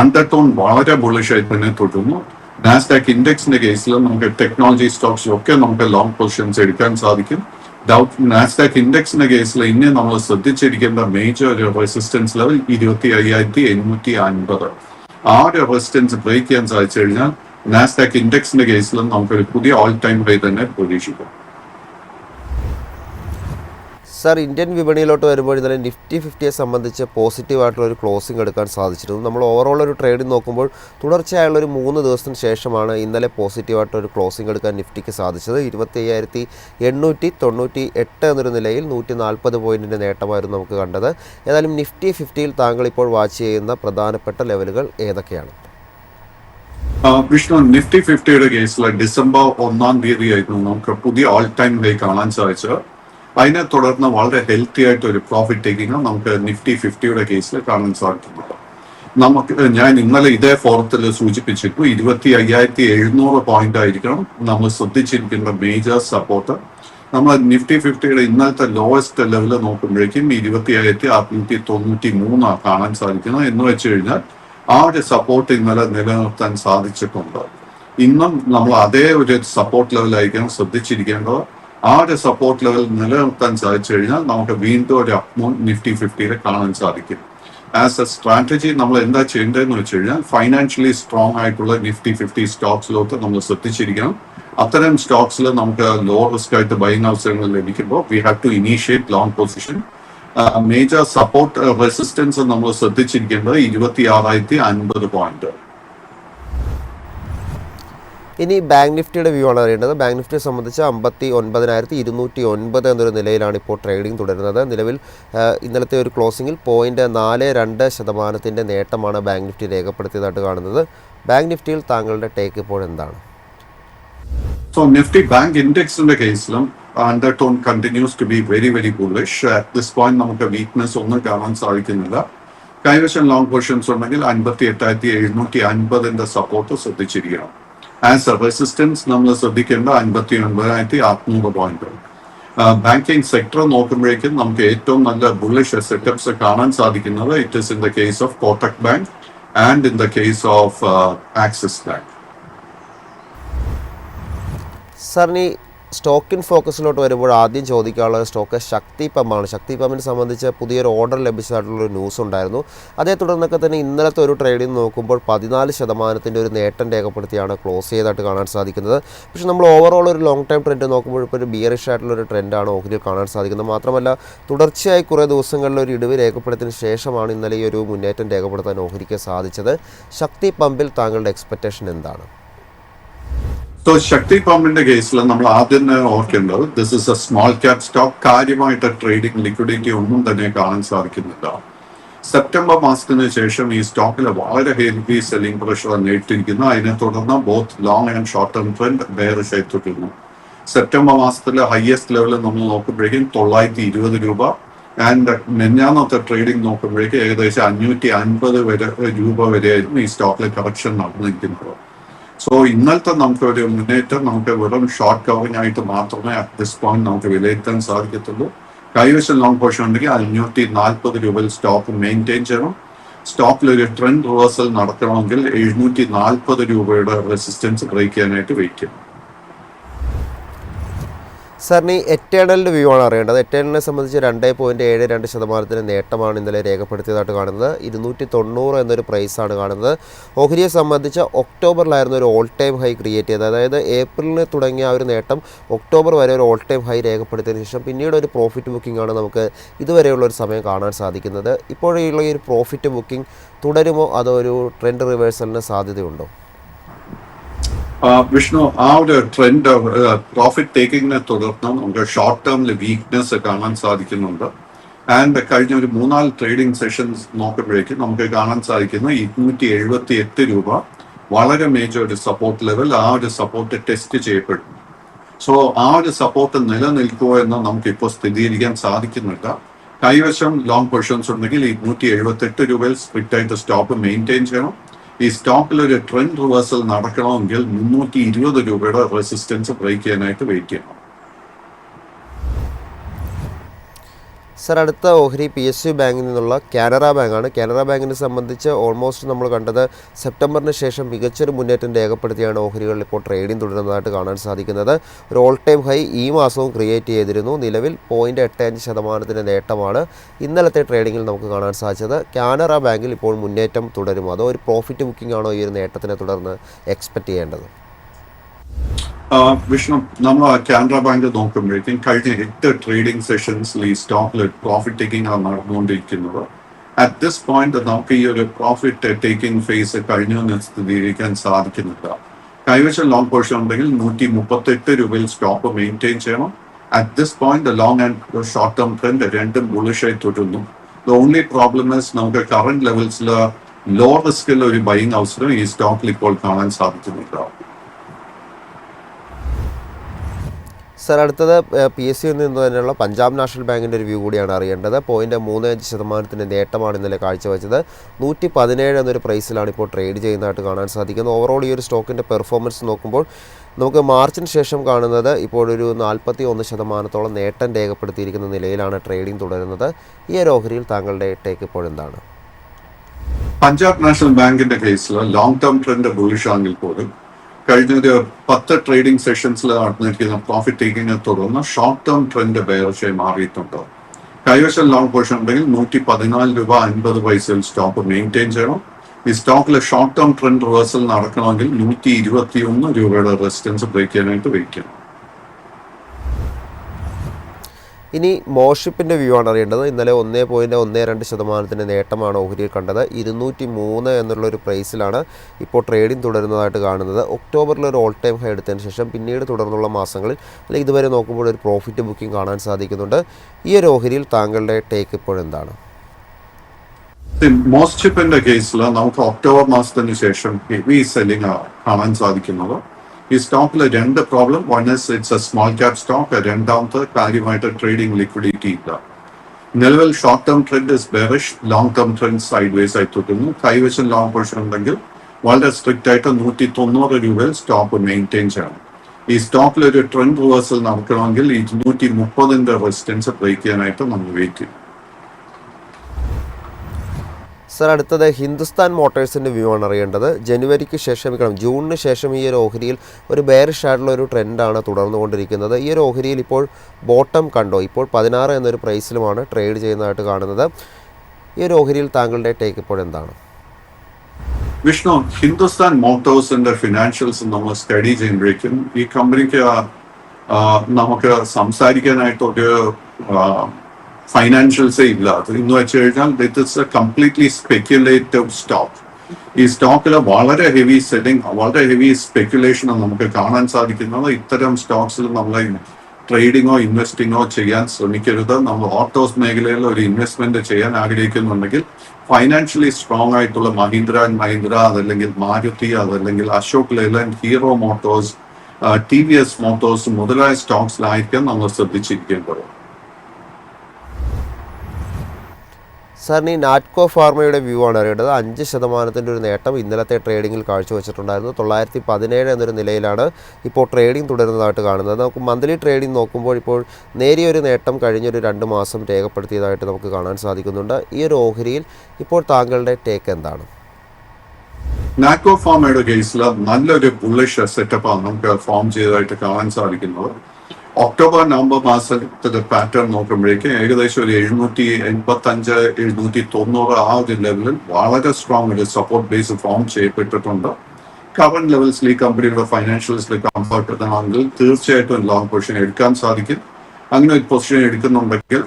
അണ്ടർടോൺ വളരെ ബുള്ളിഷായി തന്നെ തുടരുന്നു. നാസ്ഡാക്ക് ഇൻഡെക്സിന്റെ കേസിൽ നമുക്ക് ടെക്നോളജി സ്റ്റോക്സ് ഒക്കെ നമുക്ക് ലോങ് പൊസിഷൻസ് എടുക്കാൻ സാധിക്കും. ഡൗട്ട് നാസ്ഡാക്ക് ഇൻഡെക്സിന്റെ കേസിൽ ഇനി നമ്മൾ ശ്രദ്ധിച്ചിരിക്കേണ്ട മേജർ ഒരു റെസിസ്റ്റൻസ് ലെവൽ ഇരുപത്തി അയ്യായിരത്തി എണ്ണൂറ്റി അൻപത്. ആ ഒരു റെസിസ്റ്റൻസ് ബ്രേക്ക് ചെയ്യാൻ സാധിച്ചു കഴിഞ്ഞാൽ നാസ്ഡാക്ക് ഇൻഡെക്സിന്റെ കേസിലും നമുക്കൊരു പുതിയ ഓൾ ടൈം ഹൈ തന്നെ പ്രതീക്ഷിക്കാം. സാർ ഇന്ത്യൻ വിപണിയിലോട്ട് വരുമ്പോൾ ഇന്നലെ നിഫ്റ്റി ഫിഫ്റ്റിയെ സംബന്ധിച്ച് പോസിറ്റീവായിട്ടുള്ള ഒരു ക്ലോസിംഗ് എടുക്കാൻ സാധിച്ചിരുന്നു. നമ്മൾ ഓവറോൾ ഒരു ട്രേഡിംഗ് നോക്കുമ്പോൾ തുടർച്ചയായുള്ള ഒരു മൂന്ന് ദിവസത്തിന് ശേഷമാണ് ഇന്നലെ പോസിറ്റീവായിട്ട് ഒരു ക്ലോസിംഗ് എടുക്കാൻ നിഫ്റ്റിക്ക് സാധിച്ചത്. ഇരുപത്തി അയ്യായിരത്തി എണ്ണൂറ്റി തൊണ്ണൂറ്റി എട്ട് എന്നൊരു നിലയിൽ നൂറ്റി നാൽപ്പത് പോയിന്റിന്റെ നേട്ടമായിരുന്നു നമുക്ക് കണ്ടത്. ഏതായാലും നിഫ്റ്റി ഫിഫ്റ്റിയിൽ താങ്കൾ ഇപ്പോൾ വാച്ച് ചെയ്യുന്ന പ്രധാനപ്പെട്ട ലെവലുകൾ ഏതൊക്കെയാണ്? വിഷ്ണു നിഫ്റ്റി ഫിഫ്റ്റിയുടെ കേസിൽ ഡിസംബർ ഒന്നാം തീയതി ആയിരുന്നു നമുക്ക് പുതിയ ഓൾ ടൈം ഹൈ കാണാൻ സാധിച്ചത്. അതിനെ തുടർന്ന് വളരെ ഹെൽത്തി ആയിട്ട് ഒരു പ്രോഫിറ്റ് ടേക്കിംഗ് നമുക്ക് നിഫ്റ്റി ഫിഫ്റ്റിയുടെ കേസിൽ കാണാൻ സാധിക്കുന്നുണ്ട് നമുക്ക് ഞാൻ ഇന്നലെ ഇതേ ഫോറത്തിൽ സൂചിപ്പിച്ചിട്ടു ഇരുപത്തി അയ്യായിരത്തി എഴുന്നൂറ് പോയിന്റ് ആയിരിക്കണം നമ്മൾ ശ്രദ്ധിച്ചിരിക്കുന്ന മേജർ സപ്പോർട്ട് നമ്മൾ നിഫ്റ്റി ഫിഫ്റ്റിയുടെ ഇന്നലത്തെ ലോവസ്റ്റ് ലെവൽ നോക്കുമ്പോഴേക്കും ഇരുപത്തി അയ്യായിരത്തി അറുന്നൂറ്റി തൊണ്ണൂറ്റി മൂന്നാണ് കാണാൻ സാധിക്കുന്നത്. എന്ന് വെച്ച് കഴിഞ്ഞാൽ ആ ഒരു സപ്പോർട്ട് ഇന്നലെ നിലനിർത്താൻ സാധിച്ചിട്ടുണ്ട്. ഇന്നും നമ്മൾ അതേ ഒരു സപ്പോർട്ട് ലെവലായിരിക്കണം ശ്രദ്ധിച്ചിരിക്കേണ്ടത്. ആ ഒരു സപ്പോർട്ട് ലെവൽ നിലനിർത്താൻ സാധിച്ചു കഴിഞ്ഞാൽ നമുക്ക് വീണ്ടും ഒരു അപ്മൂൺ നിഫ്റ്റി ഫിഫ്റ്റിയിൽ കാണാൻ സാധിക്കും. ആസ് എ സ്ട്രാറ്റജി നമ്മൾ എന്താ ചെയ്യേണ്ടതെന്ന് വെച്ച് കഴിഞ്ഞാൽ ഫൈനാൻഷ്യലി സ്ട്രോങ് ആയിട്ടുള്ള നിഫ്റ്റി ഫിഫ്റ്റി സ്റ്റോക്സിലോട്ട് നമ്മൾ ശ്രദ്ധിച്ചിരിക്കണം. അത്തരം സ്റ്റോക്സിൽ നമുക്ക് ലോ റിസ്ക് ആയിട്ട് ബൈങ് അവസരങ്ങൾ ലഭിക്കുമ്പോൾ we have to initiate long position major support resistance നമ്മൾ ശ്രദ്ധിച്ചിരിക്കേണ്ടത് ഇരുപത്തി ആറായിരത്തി അൻപത് പോയിന്റ് ഇനി ബാങ്ക് നിഫ്റ്റിയുടെ വ്യൂ ആണ് അറിയേണ്ടത്. ബാങ്ക് നിഫ്റ്റിയെ സംബന്ധിച്ച് അമ്പത്തി ഒൻപതിനായിരത്തി ഇരുന്നൂറ്റി ഒൻപത് എന്നൊരു നിലയിലാണ് ഇപ്പോൾ ട്രേഡിംഗ് തുടരുന്നത്. നിലവിൽ ഇന്നലത്തെ ഒരു ക്ലോസിംഗിൽ പോയിന്റ് നാല് രണ്ട് ശതമാനത്തിന്റെ നേട്ടമാണ് ബാങ്ക് നിഫ്റ്റി രേഖപ്പെടുത്തിയതായിട്ട് കാണുന്നത്. ബാങ്ക് നിഫ്റ്റിയിൽ താങ്കളുടെ ടേക്ക് ഇപ്പോൾ എന്താണ്? സോ നിഫ്റ്റി ബാങ്ക് ഇൻഡെക്സിന്റെ കേസിലും undertone continues to be very very bullish at this point നമുക്ക് വീക്ക്നെസ് ഒന്നും കാണാൻ സാധിക്കുന്നില്ല. കൈവശം ലോങ് പൊസിഷൻസ് ഉണ്ടെങ്കിൽ അൻപത്തി എട്ടായിരത്തി എഴുന്നൂറ്റി അൻപതിന്റെ സപ്പോർട്ട് ശ്രദ്ധിച്ചിരിക്കണം. എ റെസിസ്റ്റൻസ് നമ്മൾ ശ്രദ്ധിക്കേണ്ട അൻപത്തി ഒൻപതിനായിരത്തി അറുന്നൂറ് പോയിന്റ് ബാങ്കിങ് സെക്ടർ നോക്കുമ്പോഴേക്കും നമുക്ക് ഏറ്റവും നല്ല ബുള്ളിഷ് സെറ്റപ്സ് കാണാൻ സാധിക്കുന്നത് it is in the case of Kotak bank and in the case of Axis bank സാറിനി stock in ഫോക്കസിലോട്ട് വരുമ്പോൾ ആദ്യം ചോദിക്കാനുള്ളത് സ്റ്റോക്ക് ശക്തി പമ്പാണ്. ശക്തി പമ്പിനെ സംബന്ധിച്ച് പുതിയൊരു ഓർഡർ ലഭിച്ചതായിട്ടുള്ള ഒരു ന്യൂസ് ഉണ്ടായിരുന്നു. അതേ തുടർന്നൊക്കെ തന്നെ ഇന്നലത്തെ ഒരു ട്രേഡിംഗ് നോക്കുമ്പോൾ പതിനാല് ശതമാനത്തിന്റെ ഒരു നേട്ടം രേഖപ്പെടുത്തിയാണ് ക്ലോസ് ചെയ്തതായിട്ട് കാണാൻ സാധിക്കുന്നത്. പക്ഷേ നമ്മൾ ഓവറോൾ ഒരു ലോങ് ടൈം ട്രെൻഡ് നോക്കുമ്പോൾ ഇപ്പോൾ ഒരു ബിയറിഷ് ആയിട്ടുള്ള ഒരു ട്രെൻഡാണ് ഓഹരിയിൽ കാണാൻ സാധിക്കുന്നത്. മാത്രമല്ല തുടർച്ചയായി കുറേ ദിവസങ്ങളിൽ ഒരു ഇടിവ് രേഖപ്പെടുത്തിയതിന് ശേഷമാണ് ഇന്നലെ ഈ ഒരു മുന്നേറ്റം രേഖപ്പെടുത്താൻ ഓഹരിക്ക് സാധിച്ചത്. ശക്തി പമ്പിൽ താങ്കളുടെ എക്സ്പെക്റ്റേഷൻ എന്താണ്? സോ ശക്തി പമ്പിന്റെ കേസിൽ നമ്മൾ ആദ്യം തന്നെ ഓർക്കേണ്ടത് this is a small cap stock കാര്യമായിട്ട് ട്രേഡിംഗ് ലിക്വിഡിറ്റി ഒന്നും തന്നെ കാണാൻ സാധിക്കുന്നില്ല സെപ്റ്റംബർ മാസത്തിന് ശേഷം ഈ സ്റ്റോക്കിൽ വളരെ ഹെവി സെല്ലിംഗ് പ്രഷർ നേരിട്ടിരിക്കുന്നു അതിനെ തുടർന്ന് both long and short term trend bearish ചെയ്തിട്ടുണ്ട് സെപ്റ്റംബർ മാസത്തിലെ ഹയസ്റ്റ് ലെവലിൽ നമ്മൾ നോക്കുമ്പോഴേക്കും തൊള്ളായിരത്തി ഇരുപത് രൂപ ആൻഡ് മെഞ്ഞാന്നത്തെ ട്രേഡിംഗ് നോക്കുമ്പോഴേക്കും ഏകദേശം അഞ്ഞൂറ്റി അൻപത് വരെ രൂപ വരെയായിരുന്നു ഈ സ്റ്റോക്കിലെ കറക്ഷൻ നടന്നിരിക്കുന്നത് സോ ഇന്നലത്തെ നമുക്ക് ഒരു മുന്നേറ്റം നമുക്ക് വെറും ഷോർട്ട് കവറിംഗ് ആയിട്ട് മാത്രമേ അറ്റ് ദിസ് പോയിന്റ് നമുക്ക് വിലയിരുത്താൻ സാധിക്കത്തുള്ളൂ. കൈവശം ലോങ് പോഷൻ ഉണ്ടെങ്കിൽ അഞ്ഞൂറ്റി നാൽപ്പത് രൂപയിൽ സ്റ്റോക്ക് മെയിന്റെയിൻ ചെയ്യണം. സ്റ്റോക്കിൽ ഒരു ട്രെൻഡ് റിവേഴ്സൽ നടത്തണമെങ്കിൽ എഴുന്നൂറ്റി നാൽപ്പത് രൂപയുടെ റെസിസ്റ്റൻസ് ബ്രേക്ക് ചെയ്യാനായിട്ട് വെയിറ്റ് ചെയ്യണം. സാറിന് ഈ എറ്റേണലിന്റെ വ്യൂ ആണ് അറിയേണ്ടത്. എറ്റേണലിനെ സംബന്ധിച്ച് രണ്ട് പോയിന്റ് ഏഴ് രണ്ട് ശതമാനത്തിന് നേട്ടമാണ് ഇന്നലെ രേഖപ്പെടുത്തിയതായിട്ട് കാണുന്നത്. ഇരുന്നൂറ്റി തൊണ്ണൂറ് എന്നൊരു പ്രൈസാണ് കാണുന്നത്. ഓഹരിയെ സംബന്ധിച്ച് ഒക്ടോബറിലായിരുന്നു ഒരു ഓൾ ടൈം ഹൈ ക്രിയേറ്റ് ചെയ്തത്. അതായത് ഏപ്രിലിന് തുടങ്ങിയ ഒരു നേട്ടം ഒക്ടോബർ വരെ ഒരു ഓൾ ടൈം ഹൈ രേഖപ്പെടുത്തിയതിന് ശേഷം പിന്നീട് ഒരു പ്രോഫിറ്റ് ബുക്കിംഗ് ആണ് നമുക്ക് ഇതുവരെയുള്ള ഒരു സമയം കാണാൻ സാധിക്കുന്നത്. ഇപ്പോഴുള്ള ഈ ഒരു പ്രോഫിറ്റ് ബുക്കിംഗ് തുടരുമോ? അതോ ഒരു ട്രെൻഡ് റിവേഴ്സലിന് സാധ്യതയുണ്ടോ? വിഷ്ണു ആ ഒരു ട്രെൻഡ് പ്രോഫിറ്റ് ടേക്കിങ്ങിനെ തുടർന്ന് നമുക്ക് ഷോർട്ട് ടേമിൽ വീക്ക്നെസ് കാണാൻ സാധിക്കുന്നുണ്ട്. ആൻഡ് കഴിഞ്ഞ ഒരു മൂന്നാൽ ട്രേഡിംഗ് സെഷൻസ് നോക്കുമ്പോഴേക്കും നമുക്ക് കാണാൻ സാധിക്കുന്നു ഇരുന്നൂറ്റി എഴുപത്തി എട്ട് രൂപ വളരെ മേജർ ഒരു സപ്പോർട്ട് ലെവൽ ആ ഒരു സപ്പോർട്ട് ടെസ്റ്റ് ചെയ്യപ്പെടും സോ ആ ഒരു സപ്പോർട്ട് നിലനിൽക്കുമോ എന്ന് നമുക്ക് ഇപ്പോൾ സ്ഥിരീകരിക്കാൻ സാധിക്കുന്നില്ല. കൈവശം ലോങ് പൊസിഷൻസ് ഉണ്ടെങ്കിൽ ഇരുന്നൂറ്റി എഴുപത്തെട്ട് രൂപയിൽ സ്പിറ്റ് ആയിട്ട് സ്റ്റോപ്പ് മെയിന്റെയിൻ ചെയ്യണം. ഈ സ്റ്റോക്കിൽ ഒരു ട്രെൻഡ് റിവേഴ്സൽ നടക്കണമെങ്കിൽ മുന്നൂറ്റി ഇരുപത് രൂപയുടെ റെസിസ്റ്റൻസ് ബ്രേക്ക് ചെയ്യാനായിട്ട് വെയിറ്റ് ചെയ്യണം. സർ അടുത്ത ഓഹരി പി എസ് യു ബാങ്കിൽ നിന്നുള്ള കാനറ ബാങ്കാണ്. കാനറ ബാങ്കിനെ സംബന്ധിച്ച് ഓൾമോസ്റ്റ് നമ്മൾ കണ്ടത് സെപ്റ്റംബറിന് ശേഷം മികച്ചൊരു മുന്നേറ്റം രേഖപ്പെടുത്തിയാണ് ഓഹരികളിൽ ഇപ്പോൾ ട്രേഡിംഗ് തുടരുന്നതായിട്ട് കാണാൻ സാധിക്കുന്നത്. ഒരു ഓൾ ടൈം ഹൈ ഈ മാസവും ക്രിയേറ്റ് ചെയ്തിരുന്നു. നിലവിൽ പോയിന്റ് എട്ട് അഞ്ച് ശതമാനത്തിന്റെ നേട്ടമാണ് ഇന്നലത്തെ ട്രേഡിങ്ങിൽ നമുക്ക് കാണാൻ സാധിച്ചത്. കാനറ ബാങ്കിൽ ഇപ്പോൾ മുന്നേറ്റം തുടരും. അതോ ഒരു പ്രോഫിറ്റ് ബുക്കിംഗ് ആണോ ഈ ഒരു നേട്ടത്തിനെ തുടർന്ന് എക്സ്പെക്റ്റ് ചെയ്യേണ്ടത്? വിഷ്ണു നമ്മൾ കാനറ ബാങ്ക് നോക്കുമ്പോഴേക്കും കഴിഞ്ഞ എട്ട് ട്രേഡിംഗ് സെഷൻസിൽ ഈ സ്റ്റോക്കിൽ പ്രോഫിറ്റ് ടേക്കിംഗ് ആണ് നടന്നുകൊണ്ടിരിക്കുന്നത്. അറ്റ് ദിസ് പോയിന്റ് നമുക്ക് ഈ ഒരു പ്രോഫിറ്റ് ടേക്കിംഗ് ഫേസ് കഴിഞ്ഞു എന്ന് സ്ഥിരീകരിക്കാൻ സാധിക്കുന്നില്ല. കൈവശം ലോങ് പോർഷൻ ഉണ്ടെങ്കിൽ നൂറ്റി മുപ്പത്തി എട്ട് രൂപയിൽ സ്റ്റോക്ക് മെയിന്റെയിൻ ചെയ്യണം at this point long and short term trend രണ്ടും ബുളിഷായി തുടരുന്നു. ദ ഓൺലി പ്രോബ്ലം ഇസ് നമുക്ക് കറന്റ് ലെവൽസിൽ ലോ റിസ്കിൽ ഒരു ബൈങ് അവസരം ഈ സ്റ്റോക്കിൽ ഇപ്പോൾ കാണാൻ സാധിക്കുന്നില്ല. സർ അടുത്തത് പി എസ് സിയിൽ നിന്ന് തന്നെയുള്ള പഞ്ചാബ് നാഷണൽ ബാങ്കിന്റെ ഒരു വ്യൂ കൂടിയാണ് അറിയേണ്ടത്. പോയിന്റ് മൂന്ന് അഞ്ച് ശതമാനത്തിന്റെ നേട്ടമാണ് ഇന്നലെ കാഴ്ചവെച്ചത്. നൂറ്റി പതിനേഴ് എന്നൊരു പ്രൈസിലാണ് ഇപ്പോൾ ട്രേഡ് ചെയ്യുന്നതായിട്ട് കാണാൻ സാധിക്കുന്നത് ഓവറോൾ ഈ ഒരു സ്റ്റോക്കിന്റെ പെർഫോമൻസ് നോക്കുമ്പോൾ നമുക്ക് മാർച്ചിന് ശേഷം കാണുന്നത് ഇപ്പോഴൊരു നാൽപ്പത്തി ഒന്ന് ശതമാനത്തോളം നേട്ടം രേഖപ്പെടുത്തിയിരിക്കുന്ന നിലയിലാണ് ട്രേഡിംഗ് തുടരുന്നത്. ഈ ഒരു ഓഹരിയിൽ താങ്കളുടെ ടേക്ക് ഇപ്പോഴെന്താണ് പഞ്ചാബ് നാഷണൽ ബാങ്കിന്റെ കേസിൽ ലോങ് ടേം ട്രെൻഡ് ബുളിഷ് ആണെങ്കിൽ പോലും കഴിഞ്ഞ ഒരു പത്ത് ട്രേഡിംഗ് സെഷൻസിൽ നടന്നിരിക്കുന്ന പ്രോഫിറ്റ് ടേക്കിങ്ങിനെ തുടർന്ന് ഷോർട്ട് ടേം ട്രെൻഡ് ബെയർഷായി മാറിയിട്ടുണ്ട്. കൈവശം ലോങ് പോർഷൻ ഉണ്ടെങ്കിൽ നൂറ്റി പതിനാല് രൂപ അൻപത് പൈസയിൽ സ്റ്റോക്ക് മെയിന്റെയിൻ ചെയ്യണം. ഈ സ്റ്റോക്കിലെ ഷോർട്ട് ടേം ട്രെൻഡ് റിവേഴ്സൽ നടക്കണമെങ്കിൽ നൂറ്റി ഇരുപത്തി ഒന്ന് രൂപയുടെ റെസിസ്റ്റൻസ് ബ്രേക്ക് ചെയ്യാനായിട്ട് വെയിറ്റ് ചെയ്യണം ഇനി മോഷിപ്പിന്റെ വ്യൂ ആണ് അറിയേണ്ടത്. ഇന്നലെ ഒന്നേ പോയിന്റ് ഒന്ന് രണ്ട് ശതമാനത്തിന്റെ നേട്ടമാണ് ഓഹരിയിൽ കണ്ടത്. ഇരുന്നൂറ്റി മൂന്ന് എന്നുള്ളൊരു പ്രൈസിലാണ് ഇപ്പോൾ ട്രേഡിംഗ് തുടരുന്നതായിട്ട് കാണുന്നത്. ഒക്ടോബറിൽ ഒരു ഓൾ ടൈം ഹൈ എടുത്തതിന് ശേഷം പിന്നീട് തുടർന്നുള്ള മാസങ്ങളിൽ അല്ലെങ്കിൽ ഇതുവരെ നോക്കുമ്പോൾ ഒരു പ്രോഫിറ്റ് ബുക്കിംഗ് കാണാൻ സാധിക്കുന്നുണ്ട്. ഈ ഒരു ഓഹരിയിൽ താങ്കളുടെ ടേക്ക് ഇപ്പോഴെന്താണ് മോസ്റ്റ് ചിപ്പിന്റെ കേസിൽ നമുക്ക് ഒക്ടോബർ മാസത്തിന് ശേഷം ഹെവി സെല്ലിംഗ് കാണാൻ സാധിക്കുന്നത്. ഈ സ്റ്റോക്കിൽ രണ്ട് problem one is it's a small cap stock രണ്ടാമത്തെ കാര്യമായിട്ട് ട്രേഡിംഗ് ലിക്വിഡിറ്റി ഇല്ല. നിലവിൽ short term trend is bearish long term trend sideways ആയി തുടരുന്നു. കൈവശം ലോങ് പൊസിഷൻ ഉണ്ടെങ്കിൽ വളരെ സ്ട്രിക്റ്റ് ആയിട്ട് നൂറ്റി തൊണ്ണൂറ് രൂപയിൽ സ്റ്റോക്ക് മെയിന്റെയിൻ ചെയ്യണം. ഈ സ്റ്റോക്കിൽ ഒരു ട്രെൻഡ് റിവേഴ്സൽ നടക്കണമെങ്കിൽ ഇരുന്നൂറ്റി മുപ്പതിന്റെ റെസിസ്റ്റൻസ് ബ്രേക്ക് ചെയ്യാനായിട്ട് നമ്മൾ വെയിറ്റ് ചെയ്യും സർ അടുത്തത് ഹിന്ദുസ്ഥാൻ മോട്ടോഴ്സിന്റെ വ്യൂ ആണ് അറിയേണ്ടത്. ജനുവരിക്ക് ശേഷം കാരണം ജൂണിന് ശേഷം ഈ ഒരു ഓഹരിയിൽ ഒരു ബെയറിഷ് ആയിട്ടുള്ള ഒരു ട്രെൻഡാണ് തുടർന്നുകൊണ്ടിരിക്കുന്നത്. ഈ ഒരു ഓഹരിയിൽ ഇപ്പോൾ ബോട്ടം കണ്ടോ? ഇപ്പോൾ പതിനാറ് എന്നൊരു പ്രൈസിലുമാണ് ട്രേഡ് ചെയ്യുന്നതായിട്ട് കാണുന്നത്. ഈ ഒരു ഓഹരിയിൽ താങ്കളുടെ ടേക്ക് ഇപ്പോൾ എന്താണ്? വിഷ്ണു ഹിന്ദുസ്ഥാൻ മോട്ടോഴ്സിന്റെ ഫിനാൻഷ്യൽസ് നമ്മൾ സ്റ്റഡി ചെയ്യുമ്പോഴേക്കും ഈ കമ്പനിക്ക് നമുക്ക് സംസാരിക്കാനായിട്ട് ഒരു ഫൈനാൻഷ്യൽസേ ഇല്ല അത് എന്ന് വെച്ച് കഴിഞ്ഞാൽ this is a completely speculative stock ഈ സ്റ്റോക്കിൽ വളരെ ഹെവി സെല്ലിംഗ് വളരെ ഹെവി സ്പെക്യുലേഷൻ നമുക്ക് കാണാൻ സാധിക്കുന്നത്. ഇത്തരം സ്റ്റോക്സിൽ നമ്മൾ ട്രേഡിങ്ങോ ഇൻവെസ്റ്റിങ്ങോ ചെയ്യാൻ ശ്രമിക്കരുത്. നമ്മൾ ഓട്ടോസ് മേഖലയിൽ ഒരു ഇൻവെസ്റ്റ്മെന്റ് ചെയ്യാൻ ആഗ്രഹിക്കുന്നുണ്ടെങ്കിൽ ഫൈനാൻഷ്യലി സ്ട്രോങ് ആയിട്ടുള്ള മഹീന്ദ്ര ആൻഡ് മഹീന്ദ്ര അതല്ലെങ്കിൽ മാരുതി അതല്ലെങ്കിൽ Ashok Leyland Hero Motors T V S Motors മുതലായ സ്റ്റോക്സിലായിരിക്കാം നമ്മൾ ശ്രദ്ധിച്ചിരിക്കേണ്ടത്. സാറിന് ഈ നാറ്റ്കോ ഫാർമയുടെ വ്യൂ ആണ് അറിയേണ്ടത്. അഞ്ച് ശതമാനത്തിന്റെ ഒരു നേട്ടം ഇന്നലത്തെ ട്രേഡിങ്ങിൽ കാഴ്ചവെച്ചിട്ടുണ്ടായിരുന്നു. തൊള്ളായിരത്തി പതിനേഴ് എന്നൊരു നിലയിലാണ് ഇപ്പോൾ ട്രേഡിംഗ് തുടരുന്നതായിട്ട് കാണുന്നത്. നമുക്ക് മന്ത്ലി ട്രേഡിംഗ് നോക്കുമ്പോൾ ഇപ്പോൾ നേരിയൊരു നേട്ടം കഴിഞ്ഞൊരു രണ്ട് മാസം രേഖപ്പെടുത്തിയതായിട്ട് നമുക്ക് കാണാൻ സാധിക്കുന്നുണ്ട്. ഈ ഒരു ഓഹരിയിൽ ഇപ്പോൾ താങ്കളുടെ ടേക്ക് എന്താണ്? നാക്കോ ഫാമയുടെ കേസിൽ നല്ലൊരു ബുള്ളിഷ് സെറ്റപ്പാണ് നമുക്ക് ഫോം ചെയ്തതായിട്ട് കാണാൻ സാധിക്കുന്നത്. ഒക്ടോബർ നവംബർ മാസത്തിലെ പാറ്റേൺ നോക്കുമ്പോഴേക്കും ഏകദേശം ഒരു എഴുന്നൂറ്റി എൺപത്തി അഞ്ച് എഴുന്നൂറ്റി തൊണ്ണൂറ് ആ ഒരു ലെവലിൽ വളരെ സ്ട്രോങ് ഒരു സപ്പോർട്ട് ബേസ് ഫോം ചെയ്യപ്പെട്ടിട്ടുണ്ട്. കറന്റ് ലെവൽസിൽ ഈ കമ്പനിയുടെ ഫൈനാൻഷ്യൽസിൽ കംഫർട്ട് ആണെങ്കിൽ തീർച്ചയായിട്ടും ലോങ് പൊസിഷൻ എടുക്കാൻ സാധിക്കും. അങ്ങനെ ഒരു പൊസിഷൻ എടുക്കുന്നുണ്ടെങ്കിൽ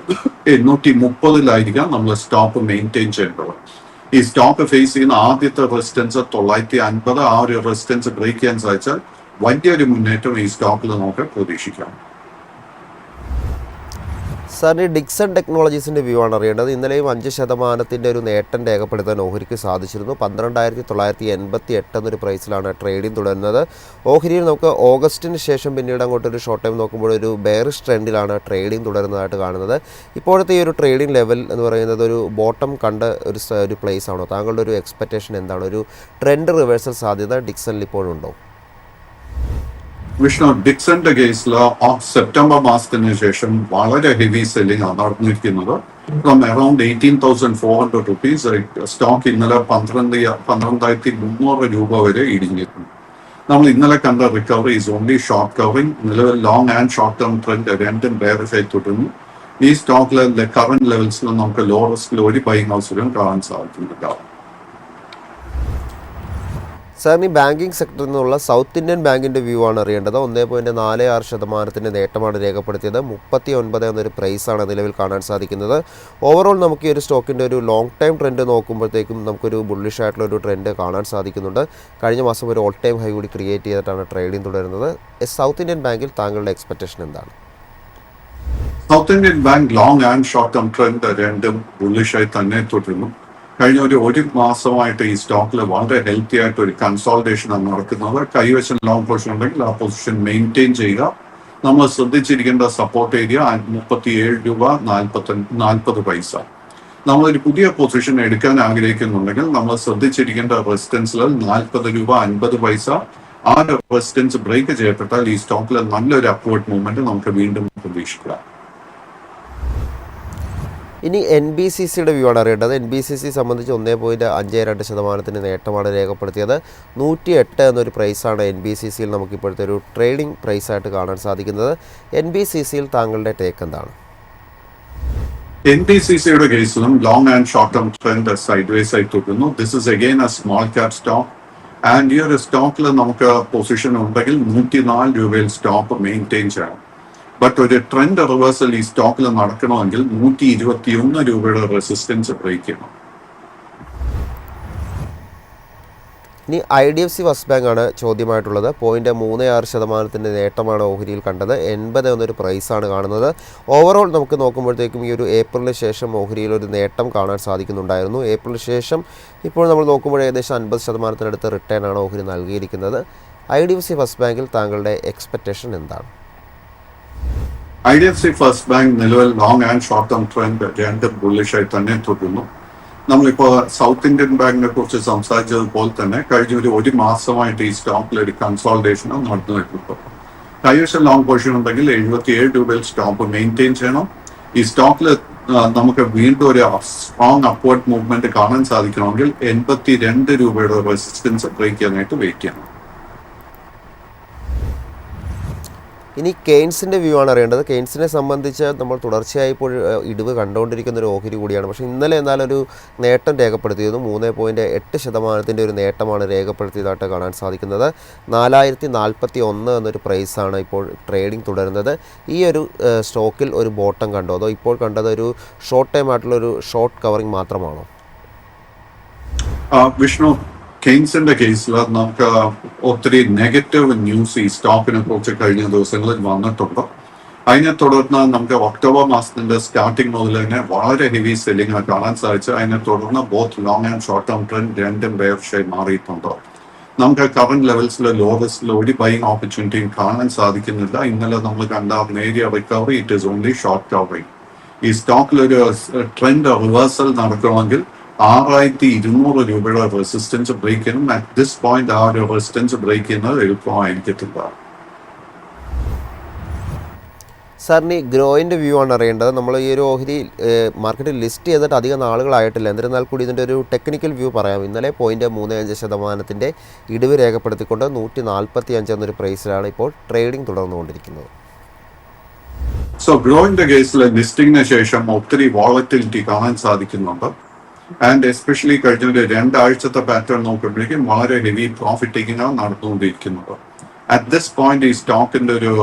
എണ്ണൂറ്റി മുപ്പതിലായിരിക്കാം നമ്മൾ സ്റ്റോപ്പ് മെയിന്റെയിൻ ചെയ്യേണ്ടത്. ഈ സ്റ്റോപ്പ് ഫേസ് ചെയ്യുന്ന ആദ്യത്തെ റെസിസ്റ്റൻസ് തൊള്ളായിരത്തി അൻപത് ആ ഒരു റെസിസ്റ്റൻസ് ബ്രേക്ക് ചെയ്യാൻ സാധിച്ചാൽ വലിയൊരു മുന്നേറ്റം ഈ സ്റ്റോക്കിൽ നമുക്ക് പ്രതീക്ഷിക്കാം. സാറിന് ഡിക്സൺ ടെക്നോളജീസിന്റെ വ്യൂ ആണ് അറിയേണ്ടത്. ഇന്നലെയും അഞ്ച് ശതമാനത്തിന്റെ ഒരു നേട്ടം രേഖപ്പെടുത്താൻ ഓഹരിക്ക് സാധിച്ചിരുന്നു. പന്ത്രണ്ടായിരത്തി തൊള്ളായിരത്തി എൺപത്തി എട്ട് എന്നൊരു പ്രൈസിലാണ് ട്രേഡിംഗ് തുടരുന്നത്. ഓഹരിയിൽ നമുക്ക് ഓഗസ്റ്റിന് ശേഷം പിന്നീട് അങ്ങോട്ട് ഒരു ഷോർട്ട് ടൈം നോക്കുമ്പോൾ ഒരു ബെയറിഷ് ട്രെൻഡിലാണ് ട്രേഡിംഗ് തുടരുന്നതായിട്ട് കാണുന്നത്. ഇപ്പോഴത്തെ ഈ ഒരു ട്രേഡിംഗ് ലെവൽ എന്ന് പറയുന്നത് ഒരു ബോട്ടം കണ്ട ഒരു ഒരു പ്ലേസ് ആണോ? താങ്കളുടെ ഒരു എക്സ്പെക്റ്റേഷൻ എന്താണ്? ഒരു ട്രെൻഡ് റിവേഴ്സൽ സാധ്യത ഡിക്സണിൽ ഇപ്പോഴുണ്ടോ വിഷ്ണു ഡിക്സന്റെ കേസിൽ ആ സെപ്റ്റംബർ മാസത്തിന് ശേഷം വളരെ ഹെവി സെല്ലിംഗ് ആണ് നടന്നിരിക്കുന്നത്. From around eighteen thousand four hundred rupees stock ഇന്നലെ പന്ത്രണ്ട് പന്ത്രണ്ടായിരത്തി മുന്നൂറ് രൂപ വരെ ഇടിഞ്ഞിട്ടുണ്ട് നമ്മൾ ഇന്നലെ കണ്ട recovery is only short covering നിലവിൽ long and short term trend രണ്ടും വേറിഫൈ തുടരുന്നു. ഈ സ്റ്റോക്ക് സ്റ്റോക്കിലെ കറന്റ് ലെവൽസിൽ നമുക്ക് ലോ റിസ്കിൽ ഒരു ബൈങ് അവസരം കാണാൻ സാധിക്കുന്നുണ്ടാവും സാറിന് ഈ ബാങ്കിങ് സെക്ടറിൽ നിന്നുള്ള സൗത്ത് ഇന്ത്യൻ ബാങ്കിന്റെ വ്യൂ ആണ് അറിയേണ്ടത്. ഒന്നേ പോയിന്റ് നാല് ആറ് ശതമാനത്തിന്റെ നേട്ടമാണ് രേഖപ്പെടുത്തിയത്. മുപ്പത്തി ഒൻപത് എന്നൊരു പ്രൈസാണ് നിലവിൽ കാണാൻ സാധിക്കുന്നത്. ഓവറോൾ നമുക്ക് ഈ ഒരു സ്റ്റോക്കിന്റെ ഒരു ലോങ് ടൈം ട്രെൻഡ് നോക്കുമ്പോഴത്തേക്കും നമുക്കൊരു ബുള്ളിഷ് ആയിട്ടുള്ള ഒരു ട്രെൻഡ് കാണാൻ സാധിക്കുന്നുണ്ട്. കഴിഞ്ഞ മാസം ഒരു ഓൾ ടൈം ഹൈ കൂടി ക്രിയേറ്റ് ചെയ്തിട്ടാണ് ട്രേഡിംഗ് തുടരുന്നത്. സൗത്ത് ഇന്ത്യൻ ബാങ്കിൽ താങ്കളുടെ എക്സ്പെക്റ്റേഷൻ എന്താണ്? South Indian bank long and short term trend രണ്ടും ബുള്ളിഷായി തന്നെ തുടരുന്നു. കഴിഞ്ഞ ഒരു ഒരു മാസമായിട്ട് ഈ സ്റ്റോക്കിൽ വളരെ ഹെൽത്തി ആയിട്ട് ഒരു കൺസോൾട്ടേഷൻ ആണ് നടക്കുന്നത്. കൈവശം ലോങ് പൊസിഷൻ ഉണ്ടെങ്കിൽ ആ പൊസിഷൻ മെയിന്റെയിൻ ചെയ്യുക. നമ്മൾ ശ്രദ്ധിച്ചിരിക്കേണ്ട സപ്പോർട്ട് ഏരിയ മുപ്പത്തി ഏഴ് രൂപ നാൽപ്പത്തി നാൽപ്പത് പൈസ. നമ്മളൊരു പുതിയ പൊസിഷൻ എടുക്കാൻ ആഗ്രഹിക്കുന്നുണ്ടെങ്കിൽ നമ്മൾ ശ്രദ്ധിച്ചിരിക്കേണ്ട റെസിസ്റ്റൻസിൽ നാൽപ്പത് രൂപ അൻപത് പൈസ. ആ റെസിസ്റ്റൻസ് ബ്രേക്ക് ചെയ്യപ്പെട്ടാൽ ഈ സ്റ്റോക്കിൽ നല്ലൊരു അപ്വേർഡ് മൂവ്മെന്റ് നമുക്ക് വീണ്ടും പ്രതീക്ഷിക്കാം. ഇനി എൻ ബി സി സിയുടെ വ്യൂ ആണ് അറിയേണ്ടത്. എൻ ബി സി സി സംബന്ധിച്ച് ഒന്നേ പോയിന്റ് അഞ്ച് രണ്ട് ശതമാനത്തിന്റെ നേട്ടമാണ് രേഖപ്പെടുത്തിയത്. നൂറ്റി എട്ട് എന്നൊരു പ്രൈസാണ് എൻ ബി സി സിയിൽ നമുക്കിപ്പോഴത്തെ ഒരു ട്രേഡിംഗ് പ്രൈസായിട്ട് കാണാൻ സാധിക്കുന്നത്. എൻ ബി സി സിയിൽ താങ്കളുടെ ടേക്ക് എന്താണ്? എൻ ബി സി സിയുടെ കേസിലും long and short term trend sidewise ആയി തുടരുന്നു. This is again a small cap stock and ഈ ഒരു സ്റ്റോക്കിൽ നമുക്ക് പൊസിഷൻ ഉണ്ടെങ്കിൽ നൂറ്റിനാല് രൂപയിൽ സ്റ്റോക്ക് മെയിന്റെയിൻ ചെയ്യണം. ബട്ട് ഒരു ട്രെൻഡ് റിവേഴ്സൽ ഈ സ്റ്റോക്കിൽ നടക്കണമെങ്കിൽ നൂറ്റി ഇരുപത്തിയൊന്ന് രൂപയുടെ റെസിസ്റ്റൻസ് ബ്രേക്ക് ചെയ്യണം. ഇനി I D F C first ബാങ്കാണ് ചോദ്യമായിട്ടുള്ളത്. പോയിന്റ് മൂന്ന് ആറ് ശതമാനത്തിന്റെ നേട്ടമാണ് ഓഹരിയിൽ കണ്ടത്. എൺപത് എന്നൊരു പ്രൈസാണ് കാണുന്നത്. ഓവറോൾ നമുക്ക് നോക്കുമ്പോഴത്തേക്കും ഈ ഒരു ഏപ്രിലിന് ശേഷം ഓഹരിയിൽ ഒരു നേട്ടം കാണാൻ സാധിക്കുന്നുണ്ടായിരുന്നു. ഏപ്രിലിന് ശേഷം ഇപ്പോൾ നമ്മൾ നോക്കുമ്പോൾ ഏകദേശം അൻപത് ശതമാനത്തിനടുത്ത് റിട്ടേൺ ആണ് ഓഹരി നൽകിയിരിക്കുന്നത്. I D F C first ബാങ്കിൽ താങ്കളുടെ എക്സ്പെക്റ്റേഷൻ എന്താണ്? I D F C first bank നിലവിൽ long and short term trend രണ്ടും ബുള്ളിഷായി തന്നെ തുടരുന്നു. നമ്മളിപ്പോ സൗത്ത് ഇന്ത്യൻ ബാങ്കിനെ കുറിച്ച് സംസാരിച്ചതുപോലെ തന്നെ കഴിഞ്ഞ ഒരു ഒരു മാസമായിട്ട് ഈ സ്റ്റോക്കിൽ ഒരു കൺസോൾട്ടേഷൻ നടന്നു വരുന്നുണ്ട് കൈവശം ലോങ് പൊസിഷൻ ഉണ്ടെങ്കിൽ എഴുപത്തി ഏഴ് രൂപയിൽ സ്റ്റോക്ക് മെയിന്റെയിൻ ചെയ്യണം. ഈ സ്റ്റോക്കിൽ നമുക്ക് വീണ്ടും ഒരു സ്ട്രോങ് അപ്വേർഡ് മൂവ്മെന്റ് കാണാൻ സാധിക്കണമെങ്കിൽ എൺപത്തി രണ്ട് രൂപയുടെ റെസിസ്റ്റൻസ് ബ്രേക്ക് ചെയ്യാനായിട്ട് വെയിറ്റ് ചെയ്യണം. ഇനി കെയ്ൻസിന്റെ വ്യൂ ആണ് അറിയേണ്ടത്. കെയ്ൻസിനെ സംബന്ധിച്ച് നമ്മൾ തുടർച്ചയായി ഇപ്പോൾ ഇടിവ് കണ്ടുകൊണ്ടിരിക്കുന്ന ഒരു ഓഹരി കൂടിയാണ്. പക്ഷേ ഇന്നലെ എന്നാലും ഒരു നേട്ടം രേഖപ്പെടുത്തിയത് മൂന്ന് പോയിന്റ് എട്ട് ശതമാനത്തിന്റെ ഒരു നേട്ടമാണ് രേഖപ്പെടുത്തിയതായിട്ട് കാണാൻ സാധിക്കുന്നത്. നാലായിരത്തി നാൽപ്പത്തി ഒന്ന് എന്നൊരു പ്രൈസാണ് ഇപ്പോൾ ട്രേഡിംഗ് തുടരുന്നത്. ഈ ഒരു സ്റ്റോക്കിൽ ഒരു ബോട്ടം കണ്ടോ? അതോ ഇപ്പോൾ കണ്ടത് ഒരു ഷോർട്ട് ടൈം ആയിട്ടുള്ള ഒരു ഷോർട്ട് കവറിങ് മാത്രമാണോ? വിഷ്ണു കെയ്ൻസിന്റെ കേസിൽ നമുക്ക് ഒത്തിരി നെഗറ്റീവ് ന്യൂസ് ഈ സ്റ്റോക്കിനെ കുറിച്ച് കഴിഞ്ഞ ദിവസങ്ങളിൽ വന്നിട്ടുണ്ട്. അതിനെ തുടർന്ന് നമുക്ക് ഒക്ടോബർ മാസത്തിന്റെ സ്റ്റാർട്ടിംഗ് മുതൽ തന്നെ വളരെ ഹെവി സെല്ലിംഗ് കാണാൻ സാധിച്ചു അതിനെ തുടർന്ന് both long and short term trend രണ്ടും ബേർഷായി മാറിയിട്ടുണ്ട്. നമുക്ക് കറന്റ് ലെവൽസിൽ ലോവസ്റ്റിൽ ഒരു ബൈങ് ഓപ്പർച്യൂണിറ്റിയും കാണാൻ സാധിക്കുന്നില്ല. ഇന്നലെ നമ്മൾ കണ്ട നേരിയ recovery it is only short covering ഈ സ്റ്റോക്കിൽ ഒരു ട്രെൻഡ് റിവേഴ്സൽ നടക്കണമെങ്കിൽ ആറായിരത്തി ഇരുന്നൂറ് രൂപയുടെ റെസിസ്റ്റൻസ് ബ്രേക്ക് ചെയ്യണം. അറ്റ് ദിസ് പോയിന്റ് ആ ഒരു റെസിസ്റ്റൻസ് ബ്രേക്ക് ചെയ്യുന്നത് എളുപ്പമായിരിക്കത്തില്ല. സാറിന് ഈ ഗ്രോയിന്റെ വ്യൂ ആണ് അറിയേണ്ടത്. നമ്മൾ ഈ ഒരു ഓഹരി മാർക്കറ്റിൽ ലിസ്റ്റ് ചെയ്തിട്ട് അധികം നാളുകളായിട്ടില്ല എന്നിരുന്നാൽ കൂടി ഇതിന്റെ ഒരു ടെക്നിക്കൽ വ്യൂ പറയാം. ഇന്നലെ പോയിന്റ് മൂന്ന് അഞ്ച് ശതമാനത്തിന്റെ ഇടിവ് രേഖപ്പെടുത്തിക്കൊണ്ട് നൂറ്റി നാൽപ്പത്തി അഞ്ച് എന്നൊരു പ്രൈസിലാണ് ഇപ്പോൾ ട്രേഡിംഗ് തുടർന്നുകൊണ്ടിരിക്കുന്നത്. സോ ഗ്രോയിന്റെ കേസിൽ ലിസ്റ്റിങ്ങിന് ശേഷം ഒത്തിരി വോളറ്റിലിറ്റി കാണാൻ സാധിക്കുന്നുണ്ട്. ആൻഡ് എസ്പെഷ്യലി കഴിഞ്ഞ ഒരു രണ്ടാഴ്ചത്തെ പാറ്റേൺ നോക്കുമ്പോഴേക്കും വളരെ ഹെവി പ്രോഫിറ്റ് ടേക്കിംഗ് ആണ് നടന്നുകൊണ്ടിരിക്കുന്നത്. അറ്റ് ദിസ് പോയിന്റ് ഈ സ്റ്റോക്കിന്റെ ഒരു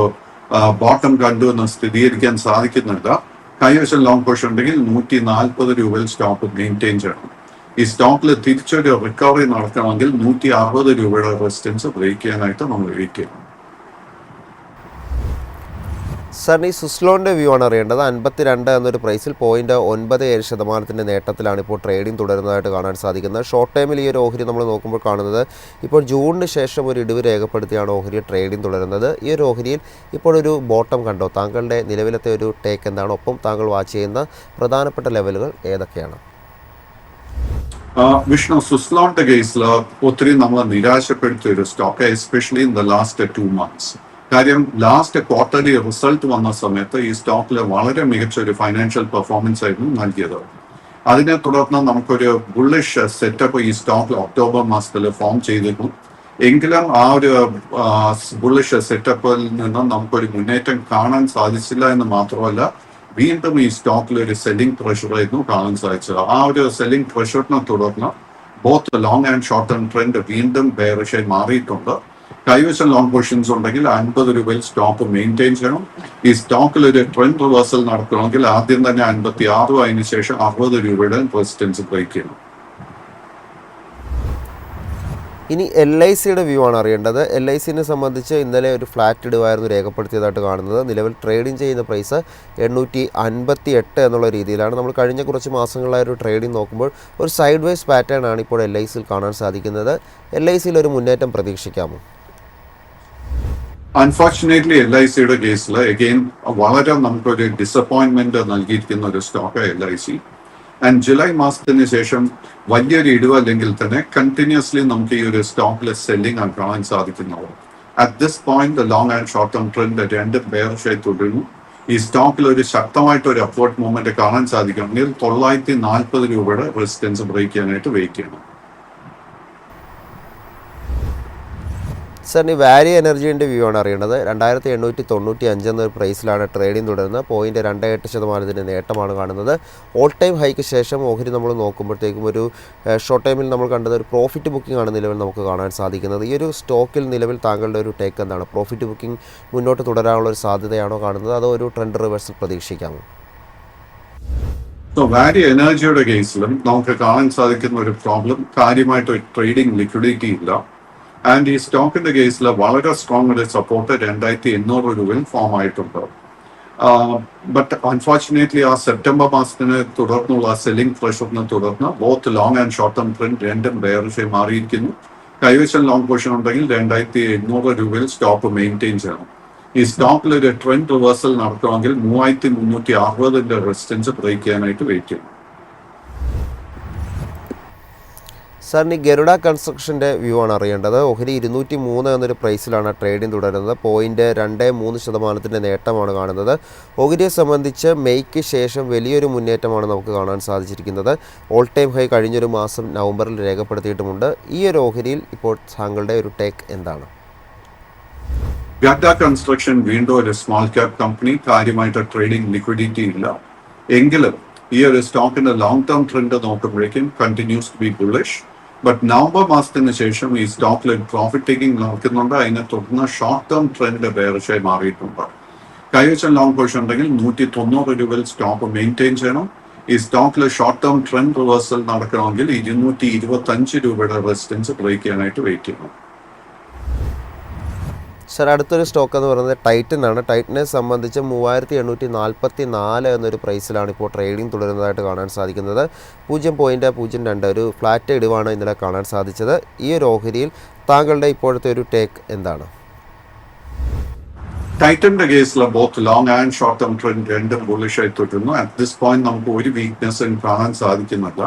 ബോട്ടം കണ്ടു എന്ന് സ്ഥിരീകരിക്കാൻ സാധിക്കുന്നില്ല കൈവശം ലോങ് പോഷൻ ഉണ്ടെങ്കിൽ നൂറ്റി നാൽപ്പത് രൂപയിൽ സ്റ്റോക്ക് മെയിന്റെയിൻ ചെയ്യണം. ഈ സ്റ്റോക്കിൽ തിരിച്ചൊരു റിക്കവറി നടക്കണമെങ്കിൽ നൂറ്റി അറുപത് രൂപയുടെ റെസിസ്റ്റൻസ് ബ്രേക്ക് ചെയ്യാനായിട്ട് നമ്മൾ വെയിറ്റ് ചെയ്യണം സാറിന് ഈ സുസ്ലോണിന്റെ വ്യൂ ആണ് അറിയേണ്ടത്. അൻപത്തി രണ്ട് എന്നൊരു പ്രൈസിൽ പോയിന്റ് ഒൻപത് ഏഴ് ശതമാനത്തിന്റെ നേട്ടത്തിലാണ് ഇപ്പോൾ ട്രേഡിംഗ് തുടരുന്നതായിട്ട് കാണാൻ സാധിക്കുന്നത്. ഷോർട്ട് ടൈമിൽ ഈ ഒരു ഓഹരി നമ്മൾ നോക്കുമ്പോൾ കാണുന്നത് ഇപ്പോൾ ജൂണിന് ശേഷം ഒരു ഇടിവ് രേഖപ്പെടുത്തിയാണ് ഓഹരി ട്രേഡിംഗ് തുടരുന്നത്. ഈ ഒരു ഓഹരിയിൽ ഇപ്പോൾ ഒരു ബോട്ടം കണ്ടോ? താങ്കളുടെ നിലവിലത്തെ ഒരു ടേക്ക് എന്താണ്? ഒപ്പം താങ്കൾ വാച്ച് ചെയ്യുന്ന പ്രധാനപ്പെട്ട ലെവലുകൾ ഏതൊക്കെയാണ്? വിഷ്ണു സുസ്ലോണിന്റെ കേസിൽ ഒത്തിരി നമ്മളെ നിരാശപ്പെടുത്തിയ ഒരു stock especially in the last two months കാര്യം ലാസ്റ്റ് ക്വാർട്ടർലി റിസൾട്ട് വന്ന സമയത്ത് ഈ സ്റ്റോക്കിൽ വളരെ മികച്ച ഒരു ഫൈനാൻഷ്യൽ പെർഫോമൻസ് ആയിരുന്നു നൽകിയത്. അതിനെ തുടർന്ന് നമുക്കൊരു ബുള്ളിഷ് സെറ്റപ്പ് ഈ സ്റ്റോക്കിൽ ഒക്ടോബർ മാസത്തിൽ ഫോം ചെയ്തിരുന്നു. എങ്കിലും ആ ഒരു ബുള്ളിഷ് സെറ്റപ്പിൽ നിന്ന് നമുക്കൊരു മുന്നേറ്റം കാണാൻ സാധിച്ചില്ല എന്ന് മാത്രമല്ല വീണ്ടും ഈ സ്റ്റോക്കിൽ ഒരു സെല്ലിംഗ് പ്രഷർ ആയിരുന്നു കാണാൻ സാധിച്ചത്. ആ ഒരു സെല്ലിംഗ് പ്രഷറിനെ തുടർന്ന് both long and short term trend വീണ്ടും ബെയറിഷായി മാറിയിട്ടുണ്ട്. കൈവശം ലോങ് പൊസിഷൻസ് ഉണ്ടെങ്കിൽ അൻപത് രൂപയിൽ സ്റ്റോപ്പ് മെയിന്റെയിൻ ചെയ്യണം. ഈ സ്റ്റോക്കിൽ ഒരു ട്രെൻഡ് റിവേഴ്സൽ നടക്കണമെങ്കിൽ ആദ്യം തന്നെ അൻപത്തി ആറ് അതിന് ശേഷം അറുപത് രൂപയുടെ റെസിസ്റ്റൻസ് ബ്രേക്ക് ചെയ്യണം. ഇനി എൽ ഐ സിയുടെ വ്യൂ ആണ് അറിയേണ്ടത്. എൽ ഐ സിനെ സംബന്ധിച്ച് ഇന്നലെ ഒരു ഫ്ലാറ്റ് ഇടിവായിരുന്നു രേഖപ്പെടുത്തിയതായിട്ട് കാണുന്നത്. നിലവിൽ ട്രേഡിംഗ് ചെയ്യുന്ന പ്രൈസ് എണ്ണൂറ്റി അൻപത്തി എട്ട് എന്നുള്ള രീതിയിലാണ്. നമ്മൾ കഴിഞ്ഞ കുറച്ച് മാസങ്ങളായ ഒരു ട്രേഡിംഗ് നോക്കുമ്പോൾ ഒരു സൈഡ് വേസ് പാറ്റേൺ ആണ് ഇപ്പോൾ എൽ ഐ സിയിൽ കാണാൻ സാധിക്കുന്നത്. എൽ ഐ സിയിൽ ഒരു മുന്നേറ്റം പ്രതീക്ഷിക്കാമോ? അൺഫോർച്ചുനേറ്റ്ലി എൽ ഐ സിയുടെ കേസിൽ അഗെയിൻ വളരെ നമുക്കൊരു ഡിസപ്പോയിന്റ്മെന്റ് നൽകിയിരിക്കുന്ന ഒരു stock L I C and July മാസത്തിന് ശേഷം വലിയൊരു ഇടിവ് അല്ലെങ്കിൽ തന്നെ കണ്ടിന്യൂസ്ലി നമുക്ക് ഈ ഒരു സ്റ്റോക്കിൽ സെല്ലിംഗ് ആണ് കാണാൻ സാധിക്കുന്നത്. At this point long and short term trend രണ്ട് ബെയർഷായി തുടരുന്നു. ഈ സ്റ്റോക്കിൽ ഒരു ശക്തമായിട്ട് ഒരു അപ്വേർഡ് മൂവ്മെന്റ് കാണാൻ സാധിക്കണമെങ്കിൽ തൊള്ളായിരത്തി നാൽപ്പത് രൂപയുടെ റെസിസ്റ്റൻസ് ബ്രേക്ക് ചെയ്യാനായിട്ട് വെയിറ്റ് ചെയ്യണം. സാറിന് വാരി എനർജീന്റെ വ്യൂ ആണ് അറിയേണ്ടത്. രണ്ടായിരത്തി എണ്ണൂറ്റി തൊണ്ണൂറ്റി അഞ്ച് എന്നൊരു പ്രൈസിലാണ് ട്രേഡിംഗ് തുടരുന്നത്. പോയിന്റ് രണ്ട് എട്ട് ശതമാനത്തിന്റെ നേട്ടമാണ് കാണുന്നത്. ഓൾ ടൈം ഹൈക്ക് ശേഷം ഓഹരി നമ്മൾ നോക്കുമ്പോഴത്തേക്കും ഒരു ഷോർട്ട് ടൈമിൽ നമ്മൾ കണ്ടത് ഒരു പ്രോഫിറ്റ് ബുക്കിംഗ് ആണ് നിലവിൽ നമുക്ക് കാണാൻ സാധിക്കുന്നത്. ഈ ഒരു സ്റ്റോക്കിൽ നിലവിൽ താങ്കളുടെ ഒരു ടേക്ക് എന്താണ്? പ്രോഫിറ്റ് ബുക്കിംഗ് മുന്നോട്ട് തുടരാനുള്ള ഒരു സാധ്യതയാണോ കാണുന്നത്? അതോ ഒരു ട്രെൻഡ് റിവേഴ്സൽ പ്രതീക്ഷിക്കാമോ? സോ വാരി എനർജിയുടെ കേസിലും നമുക്ക് കാണാൻ സാധിക്കുന്ന ഒരു പ്രോബ്ലം കാര്യമായിട്ട് ട്രേഡിംഗ് ലിക്വിഡിറ്റി ഇല്ല. ആൻഡ് ഈ സ്റ്റോക്കിന്റെ കേസിൽ വളരെ സ്ട്രോങ് ഒരു സപ്പോർട്ട് രണ്ടായിരത്തി എണ്ണൂറ് രൂപയിൽ ഫോം ആയിട്ടുണ്ട്. ബട്ട് അൺഫോർച്ചുനേറ്റ്ലി ആ സെപ്റ്റംബർ മാസത്തിന് തുടർന്നുള്ള സെല്ലിംഗ് പ്രഷറിനെ തുടർന്ന് both long and short term trend രണ്ടും ബെയറിഷായി മാറിയിരിക്കുന്നു. കൈവശം ലോങ് പൊസിഷൻ ഉണ്ടെങ്കിൽ രണ്ടായിരത്തി എണ്ണൂറ് രൂപയിൽ സ്റ്റോപ്പ് മെയിന്റെയിൻ ചെയ്യണം. ഈ സ്റ്റോക്കിൽ ഒരു ട്രെൻഡ് റിവേഴ്സൽ നടക്കണമെങ്കിൽ മൂവായിരത്തി മുന്നൂറ്റി അറുപതിന്റെ റെസിസ്റ്റൻസ് ബ്രേക്ക് ചെയ്യാനായിട്ട് വെയിറ്റ് ചെയ്യണം. സാറിന് ഗരുഡ കൺസ്ട്രക്ഷന്റെ വ്യൂ ആണ് അറിയേണ്ടത്. ഓഹരി ഇരുന്നൂറ്റി മൂന്ന് എന്നൊരു പ്രൈസിലാണ് ട്രേഡിംഗ് തുടരുന്നത്. പോയിന്റ് രണ്ട് മൂന്ന് ശതമാനത്തിന്റെ നേട്ടമാണ് കാണുന്നത്. ഓഹരിയെ സംബന്ധിച്ച് മെയ്ക്ക് ശേഷം വലിയൊരു മുന്നേറ്റമാണ് നമുക്ക് കാണാൻ സാധിച്ചിരിക്കുന്നത്. ഓൾ ടൈം ഹൈ കഴിഞ്ഞൊരു മാസം നവംബറിൽ രേഖപ്പെടുത്തിയിട്ടുമുണ്ട്. ഈ ഒരു ഓഹരിയിൽ ഇപ്പോൾ താങ്കളുടെ ഒരു ടേക്ക് എന്താണ്? കൺസ്ട്രക്ഷൻ വീണ്ടും ഒരു സ്മോൾ ക്യാപ് കമ്പനി കാര്യമായിട്ട് ട്രേഡിംഗ് ലിക്വിഡിറ്റി ഇല്ല. എങ്കിലും ഈ ഒരു സ്റ്റോക്കിന്റെ long term trend നോക്കുമ്പോഴേക്കും continues to be bullish but November മാസത്തിന് ശേഷം ഈ സ്റ്റോക്കിൽ പ്രോഫിറ്റ് ടേക്കിംഗ് നടക്കുന്നുണ്ട്. അതിനെ തുടർന്ന് ഷോർട്ട് ടേം ട്രെൻഡ് ബേറിഷായി മാറിയിട്ടുണ്ട്. കൈവശം ലോങ് പൊസിഷൻ ഉണ്ടെങ്കിൽ നൂറ്റി തൊണ്ണൂറ് രൂപയിൽ സ്റ്റോക്ക് മെയിന്റെയിൻ ചെയ്യണം. ഈ സ്റ്റോക്കിൽ ഷോർട്ട് ടേം ട്രെൻഡ് റിവേഴ്സൽ നടക്കണമെങ്കിൽ ഇരുന്നൂറ്റി ഇരുപത്തി അഞ്ച് രൂപയുടെ റെസിസ്റ്റൻസ് ബ്രേക്ക് ചെയ്യാനായിട്ട് വെയിറ്റ് ചെയ്യണം. സാർ അടുത്തൊരു സ്റ്റോക്ക് എന്ന് പറയുന്നത് ടൈറ്റൻ ആണ്. ടൈറ്റനെ സംബന്ധിച്ച് മൂവായിരത്തി എണ്ണൂറ്റി നാൽപ്പത്തി നാല് എന്നൊരു പ്രൈസിലാണ് ഇപ്പോൾ ട്രേഡിംഗ് തുടരുന്നതായിട്ട് കാണാൻ സാധിക്കുന്നത്. പൂജ്യം പോയിന്റ് പൂജ്യം രണ്ട് ഒരു ഫ്ലാറ്റ് ഇടിവാണ് ഇന്നലെ കാണാൻ സാധിച്ചത്. ഈ ഒരു ഓഹരിയിൽ താങ്കളുടെ ഇപ്പോഴത്തെ ഒരു ടേക്ക് എന്താണ്? ടൈറ്റന്റെ കേസിൽ both long and short term trend രണ്ടും ബുളിഷ് ആയി തുടരുന്നു. അറ്റ് ദിസ് പോയിന്റ് നമുക്ക് ഒരു വീക്ക്നെസ്സും കാണാൻ സാധിക്കുന്നില്ല.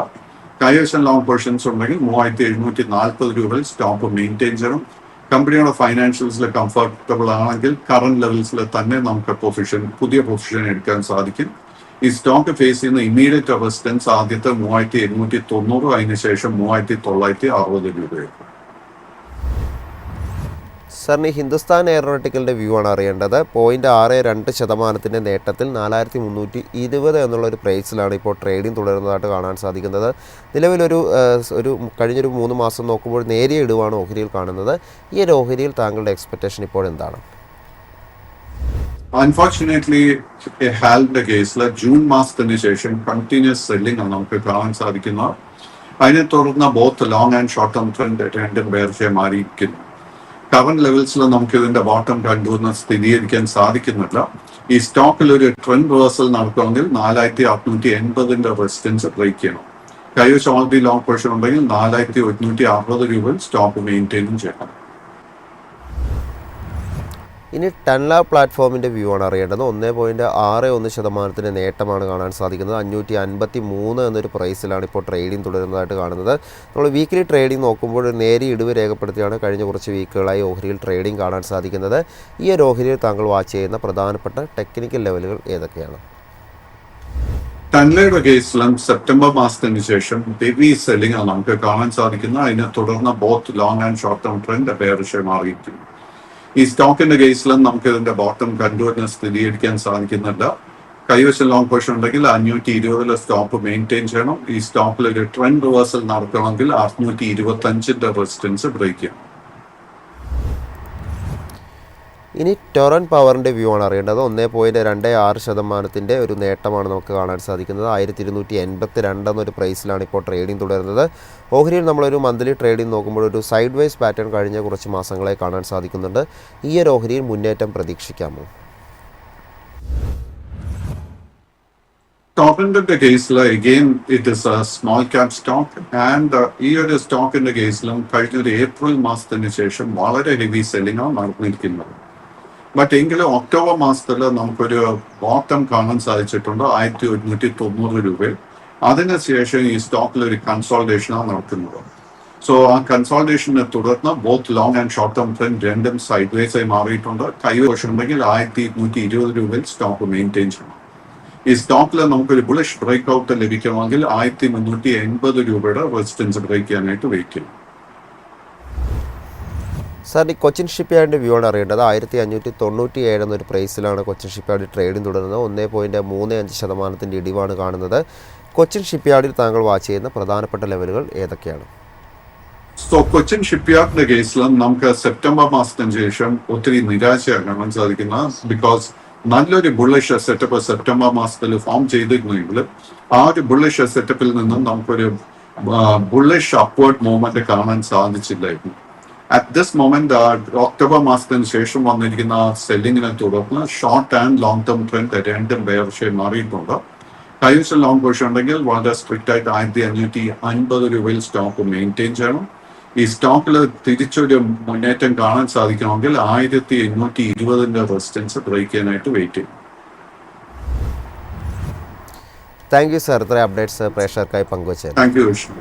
കൈവശം ലോങ് പൊസിഷൻസ് ഉണ്ടെങ്കിൽ മൂവായിരത്തി എഴുന്നൂറ്റി നാൽപ്പത് രൂപയിൽ സ്റ്റോപ്പ് മെയിന്റെയിൻ ചെയ്യണം. കമ്പനിയുടെ ഫൈനാൻഷ്യൽസിൽ കംഫർട്ടബിൾ ആണെങ്കിൽ കറണ്ട് ലെവൽസിൽ തന്നെ നമുക്ക് പൊസിഷൻ പുതിയ പൊസിഷൻ എടുക്കാൻ സാധിക്കും. ഈ സ്റ്റോക്ക് ഫേസ് ചെയ്യുന്ന ഇമ്മീഡിയറ്റ് റെസിസ്റ്റൻസ് ആദ്യത്തെ മൂവായിരത്തി എഴുന്നൂറ്റി തൊണ്ണൂറ് അതിനുശേഷം മൂവായിരത്തി തൊള്ളായിരത്തി അറുപത് രൂപയായിരുന്നു. സാറിന് ഹിന്ദുസ്ഥാൻ എയറോനോട്ടിക്കലിന്റെ വ്യൂ ആണ് അറിയേണ്ടത്. പോയിന്റ് ആറ് രണ്ട് ശതമാനത്തിന്റെ നേട്ടത്തിൽ നാലായിരത്തി മുന്നൂറ്റി ഇരുപത് എന്നുള്ള ഒരു പ്രൈസിലാണ് ഇപ്പോൾ ട്രേഡിംഗ് തുടരുന്നതായിട്ട് കാണാൻ സാധിക്കുന്നത്. നിലവിലൊരു ഒരു കഴിഞ്ഞൊരു മൂന്ന് മാസം നോക്കുമ്പോൾ നേരിയ ഇടിവാണ് ഓഹരിയിൽ കാണുന്നത്. ഈ ഒരു ഓഹരിയിൽ താങ്കളുടെ എക്സ്പെക്റ്റേഷൻ ഇപ്പോൾ എന്താണ്? അൺഫോർച്ചുനേറ്റ്ലി ഹാലിന്റെ കേസിൽ ജൂൺ മാസത്തിന് ശേഷം കണ്ടിന്യൂസ് സെല്ലിംഗ് ആണ് നമുക്ക് കാണാൻ സാധിക്കുന്നത്. അതിനെ തുടർന്ന് both long and short term trend രണ്ടും പേർച്ചയെ മാറിയിരിക്കുന്നു. കറന്റ് ലെവൽസിൽ നമുക്ക് ഇതിന്റെ ബോട്ടം കണ്ടു എന്ന് സ്ഥിരീകരിക്കാൻ സാധിക്കുന്നില്ല. ഈ സ്റ്റോക്കിൽ ഒരു ട്രെൻഡ് റിവേഴ്സൽ നടക്കുകയാണെങ്കിൽ നാലായിരത്തി അറുന്നൂറ്റി എൺപതിന്റെ റെസിസ്റ്റൻസ് ബ്രേക്ക് ചെയ്യണം. കൈവശം ഓൾറെഡി ലോങ് പൊസിഷൻ ഉണ്ടെങ്കിൽ നാലായിരത്തി ഒരുന്നൂറ്റി അറുപത് രൂപയിൽ സ്റ്റോക്ക് മെയിന്റെയിനും ചെയ്യണം. ഇനി ടെൻല പ്ലാറ്റ്ഫോമിന്റെ വ്യൂ ആണ് അറിയേണ്ടത്. ഒന്ന് പോയിന്റ് ആറ് ഒന്ന് ശതമാനത്തിന്റെ നേട്ടമാണ് കാണാൻ സാധിക്കുന്നത്. അഞ്ഞൂറ്റി അൻപത്തി മൂന്ന് എന്നൊരു പ്രൈസിലാണ് ഇപ്പോൾ ട്രേഡിംഗ് തുടരുന്നതായിട്ട് കാണുന്നത്. നമ്മൾ വീക്കിലി ട്രേഡിംഗ് നോക്കുമ്പോൾ നേരിയ ഇടിവ് രേഖപ്പെടുത്തിയാണ് കഴിഞ്ഞ കുറച്ച് വീക്കുകളായി ഓഹരിയിൽ ട്രേഡിംഗ് കാണാൻ സാധിക്കുന്നത്. ഈ ഒരു ഓഹരിയിൽ താങ്കൾ വാച്ച് ചെയ്യുന്ന പ്രധാനപ്പെട്ട ടെക്നിക്കൽ ലെവലുകൾ ഏതൊക്കെയാണ്? ടൻലയുടെ കേസിലും സെപ്റ്റംബർ മാസത്തിന് ശേഷം ഹെവി സെല്ലിംഗ് ആണ് നമുക്ക് കാണാൻ സാധിക്കുന്നത്. അതിനെ തുടർന്ന് both long and short term trend മാറിയിരിക്കുന്നു. ഈ സ്റ്റോക്കിന്റെ കേസിലും നമുക്ക് ഇതിന്റെ ബോട്ടം കണ്ടുവരുന്ന സ്ഥിരീകരിക്കാൻ സാധിക്കുന്നില്ല കൈവശം ലോങ് പൊസിഷൻ ഉണ്ടെങ്കിൽ അഞ്ഞൂറ്റി ഇരുപതിലെ സ്റ്റോപ്പ് മെയിന്റെയിൻ ചെയ്യണം. ഈ സ്റ്റോപ്പിൽ ഒരു ട്രെൻഡ് റിവേഴ്സൽ നടക്കണമെങ്കിൽ അറുന്നൂറ്റി ഇരുപത്തി അഞ്ചിന്റെ റെസിസ്റ്റൻസ് ബ്രേക്ക് ചെയ്യണം. ഇനി ടൊറൻ പവറിന്റെ വ്യൂ ആണ് അറിയേണ്ടത്. ഒന്നേ പോയിന്റ് രണ്ട് ആറ് ശതമാനത്തിന്റെ ഒരു നേട്ടമാണ് നമുക്ക് കാണാൻ സാധിക്കുന്നത്. ആയിരത്തി ഇരുന്നൂറ്റി എൺപത്തി രണ്ട് എന്നൊരു പ്രൈസിലാണ് ഇപ്പോൾ ട്രേഡിംഗ് തുടരുന്നത്. ഓഹരിയിൽ നമ്മളൊരു മന്ത്ലി ട്രേഡിംഗ് നോക്കുമ്പോൾ ഒരു സൈഡ് വൈസ് പാറ്റേൺ കഴിഞ്ഞ കുറച്ച് മാസങ്ങളെ കാണാൻ സാധിക്കുന്നുണ്ട്. ഈ ഒരു ഓഹരിയിൽ മുന്നേറ്റം പ്രതീക്ഷിക്കാമോ? ടോപ്പിന്റെ കേസിൽ again it is a small cap stock and ഈ ഒരു സ്റ്റോക്കിന്റെ കേസിലും കഴിഞ്ഞ ഒരു ഏപ്രിൽ മാസത്തിന് ശേഷം വളരെ ഹെവി സെല്ലിംഗ് ആണ് നടന്നിരിക്കുന്നത്. ബട്ട് എങ്കിലും ഒക്ടോബർ മാസത്തിൽ നമുക്കൊരു ബോട്ടം കാണാൻ സാധിച്ചിട്ടുണ്ട്. ആയിരത്തി ഒരുന്നൂറ്റി തൊണ്ണൂറ് രൂപയിൽ അതിനുശേഷം ഈ സ്റ്റോക്കിൽ ഒരു കൺസോൾട്ടേഷനാണ് നടക്കുന്നത്. സോ ആ കൺസോൾട്ടേഷനെ തുടർന്ന് both long and short term trend രണ്ടും സൈഡ് വേസ് ആയി മാറിയിട്ടുണ്ട്. കൈവശം ഉണ്ടെങ്കിൽ ആയിരത്തി ഇരുന്നൂറ്റി ഇരുപത് രൂപയിൽ സ്റ്റോക്ക് മെയിന്റെയിൻ ചെയ്യണം. ഈ സ്റ്റോക്കിൽ നമുക്കൊരു ബുളിഷ് ബ്രേക്ക് ഔട്ട് ലഭിക്കണമെങ്കിൽ ആയിരത്തി മുന്നൂറ്റി എൺപത് രൂപയുടെ റെസിസ്റ്റൻസ് ബ്രേക്ക് ചെയ്യാനായിട്ട് വെയിറ്റ് ചെയ്യും സാർ ഈ കൊച്ചിൻ ഷിപ്പ് യാർഡിന്റെ വ്യൂ ആണ് അറിയേണ്ടത്. ആയിരത്തി അഞ്ഞൂറ്റി തൊണ്ണൂറ്റി ഏഴ് എന്നൊരു പ്രൈസിലാണ് കൊച്ചിൻ ഷിപ്പ് യാർഡിൽ ട്രേഡിംഗ് തുടരുന്നത്. ഒന്നേ പോയിന്റ് മൂന്ന് അഞ്ച് ശതമാനത്തിന്റെ ഇടിവാണ് കാണുന്നത്. കൊച്ചിൻ ഷിപ്പ് യാർഡിൽ താങ്കൾ വാച്ച് ചെയ്യുന്ന പ്രധാനപ്പെട്ട ലെവലുകൾ ഏതൊക്കെയാണ്? സോ കൊച്ചിൻ ഷിപ്പ്യാർഡിന്റെ കേസിലും നമുക്ക് സെപ്റ്റംബർ മാസത്തിന് ശേഷം ഒത്തിരി നിരാശയാണ് കാണാൻ സാധിക്കുന്ന ബിക്കോസ് നല്ലൊരു ബുള്ളിഷ് സെറ്റപ്പ് സെപ്റ്റംബർ മാസത്തിൽ ഫോം ചെയ്തിരുന്നുവെങ്കിൽ ആ ഒരു ബുള്ളിഷ് സെറ്റപ്പിൽ നിന്നും നമുക്കൊരു ബുള്ളിഷ് അപ്വേർഡ് മൂവ്മെന്റ് കാണാൻ സാധിച്ചില്ലായിരുന്നു. അറ്റ് ദിസ് മൊമെന്റ് ഒക്ടോബർ മാസത്തിന് ശേഷം വന്നിരിക്കുന്ന സെല്ലിങ്ങിനെ തുടർന്ന് short and long term trend രണ്ടും വേർഷയും മാറിയിട്ടുണ്ട്. കൈവശം ലോങ് പൊസിഷൻ ഉണ്ടെങ്കിൽ വളരെ സ്ട്രിക്റ്റ് ആയിട്ട് ആയിരത്തി അഞ്ഞൂറ്റി അൻപത് രൂപയിൽ സ്റ്റോക്ക് മെയിന്റെയിൻ ചെയ്യണം. ഈ സ്റ്റോക്കിൽ തിരിച്ചൊരു മുന്നേറ്റം കാണാൻ സാധിക്കണമെങ്കിൽ ആയിരത്തി എണ്ണൂറ്റി ഇരുപതിന്റെ റെസിസ്റ്റൻസ് ബ്രേക്ക് ചെയ്യാനായിട്ട് വെയിറ്റ് ചെയ്യും താങ്ക് യു സാർ ഇത്രയും അപ്ഡേറ്റ്സ് പ്രേക്ഷകർക്കായി പങ്കുവച്ചത് താങ്ക് യു വിഷ്ണു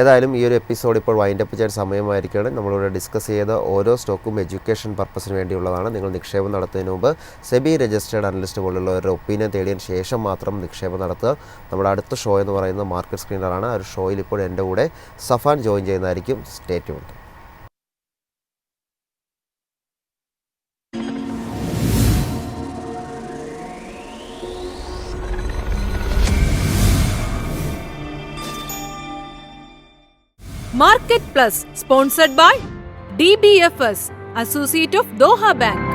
ഏതായാലും ഈ ഒരു എപ്പിസോഡ് ഇപ്പോൾ വൈൻഡ് അപ്പ് ചെയ്യാൻ സമയമായിരിക്കുകയാണ്. നമ്മളിവിടെ ഡിസ്കസ് ചെയ്ത ഓരോ സ്റ്റോക്കും എഡ്യൂക്കേഷൻ പർപ്പസിന് വേണ്ടിയുള്ളതാണ്. നിങ്ങൾ നിക്ഷേപം നടത്തുന്നതിന് മുമ്പ് സെബി രജിസ്റ്റേഡ് അനലിസ്റ്റ് പോലുള്ളവരുടെ ഒപ്പീനിയൻ തേടിയതിന് ശേഷം മാത്രം നിക്ഷേപം നടത്തുക. നമ്മുടെ അടുത്ത ഷോ എന്ന് പറയുന്നത് മാർക്കറ്റ് സ്ക്രീനറാണ് ആ ഒരു ഷോയിൽ ഇപ്പോൾ എന്റെ കൂടെ സഫാൻ ജോയിൻ ചെയ്യുന്നതായിരിക്കും. State Market Plus, sponsored by DBFS, Associate of Doha Bank.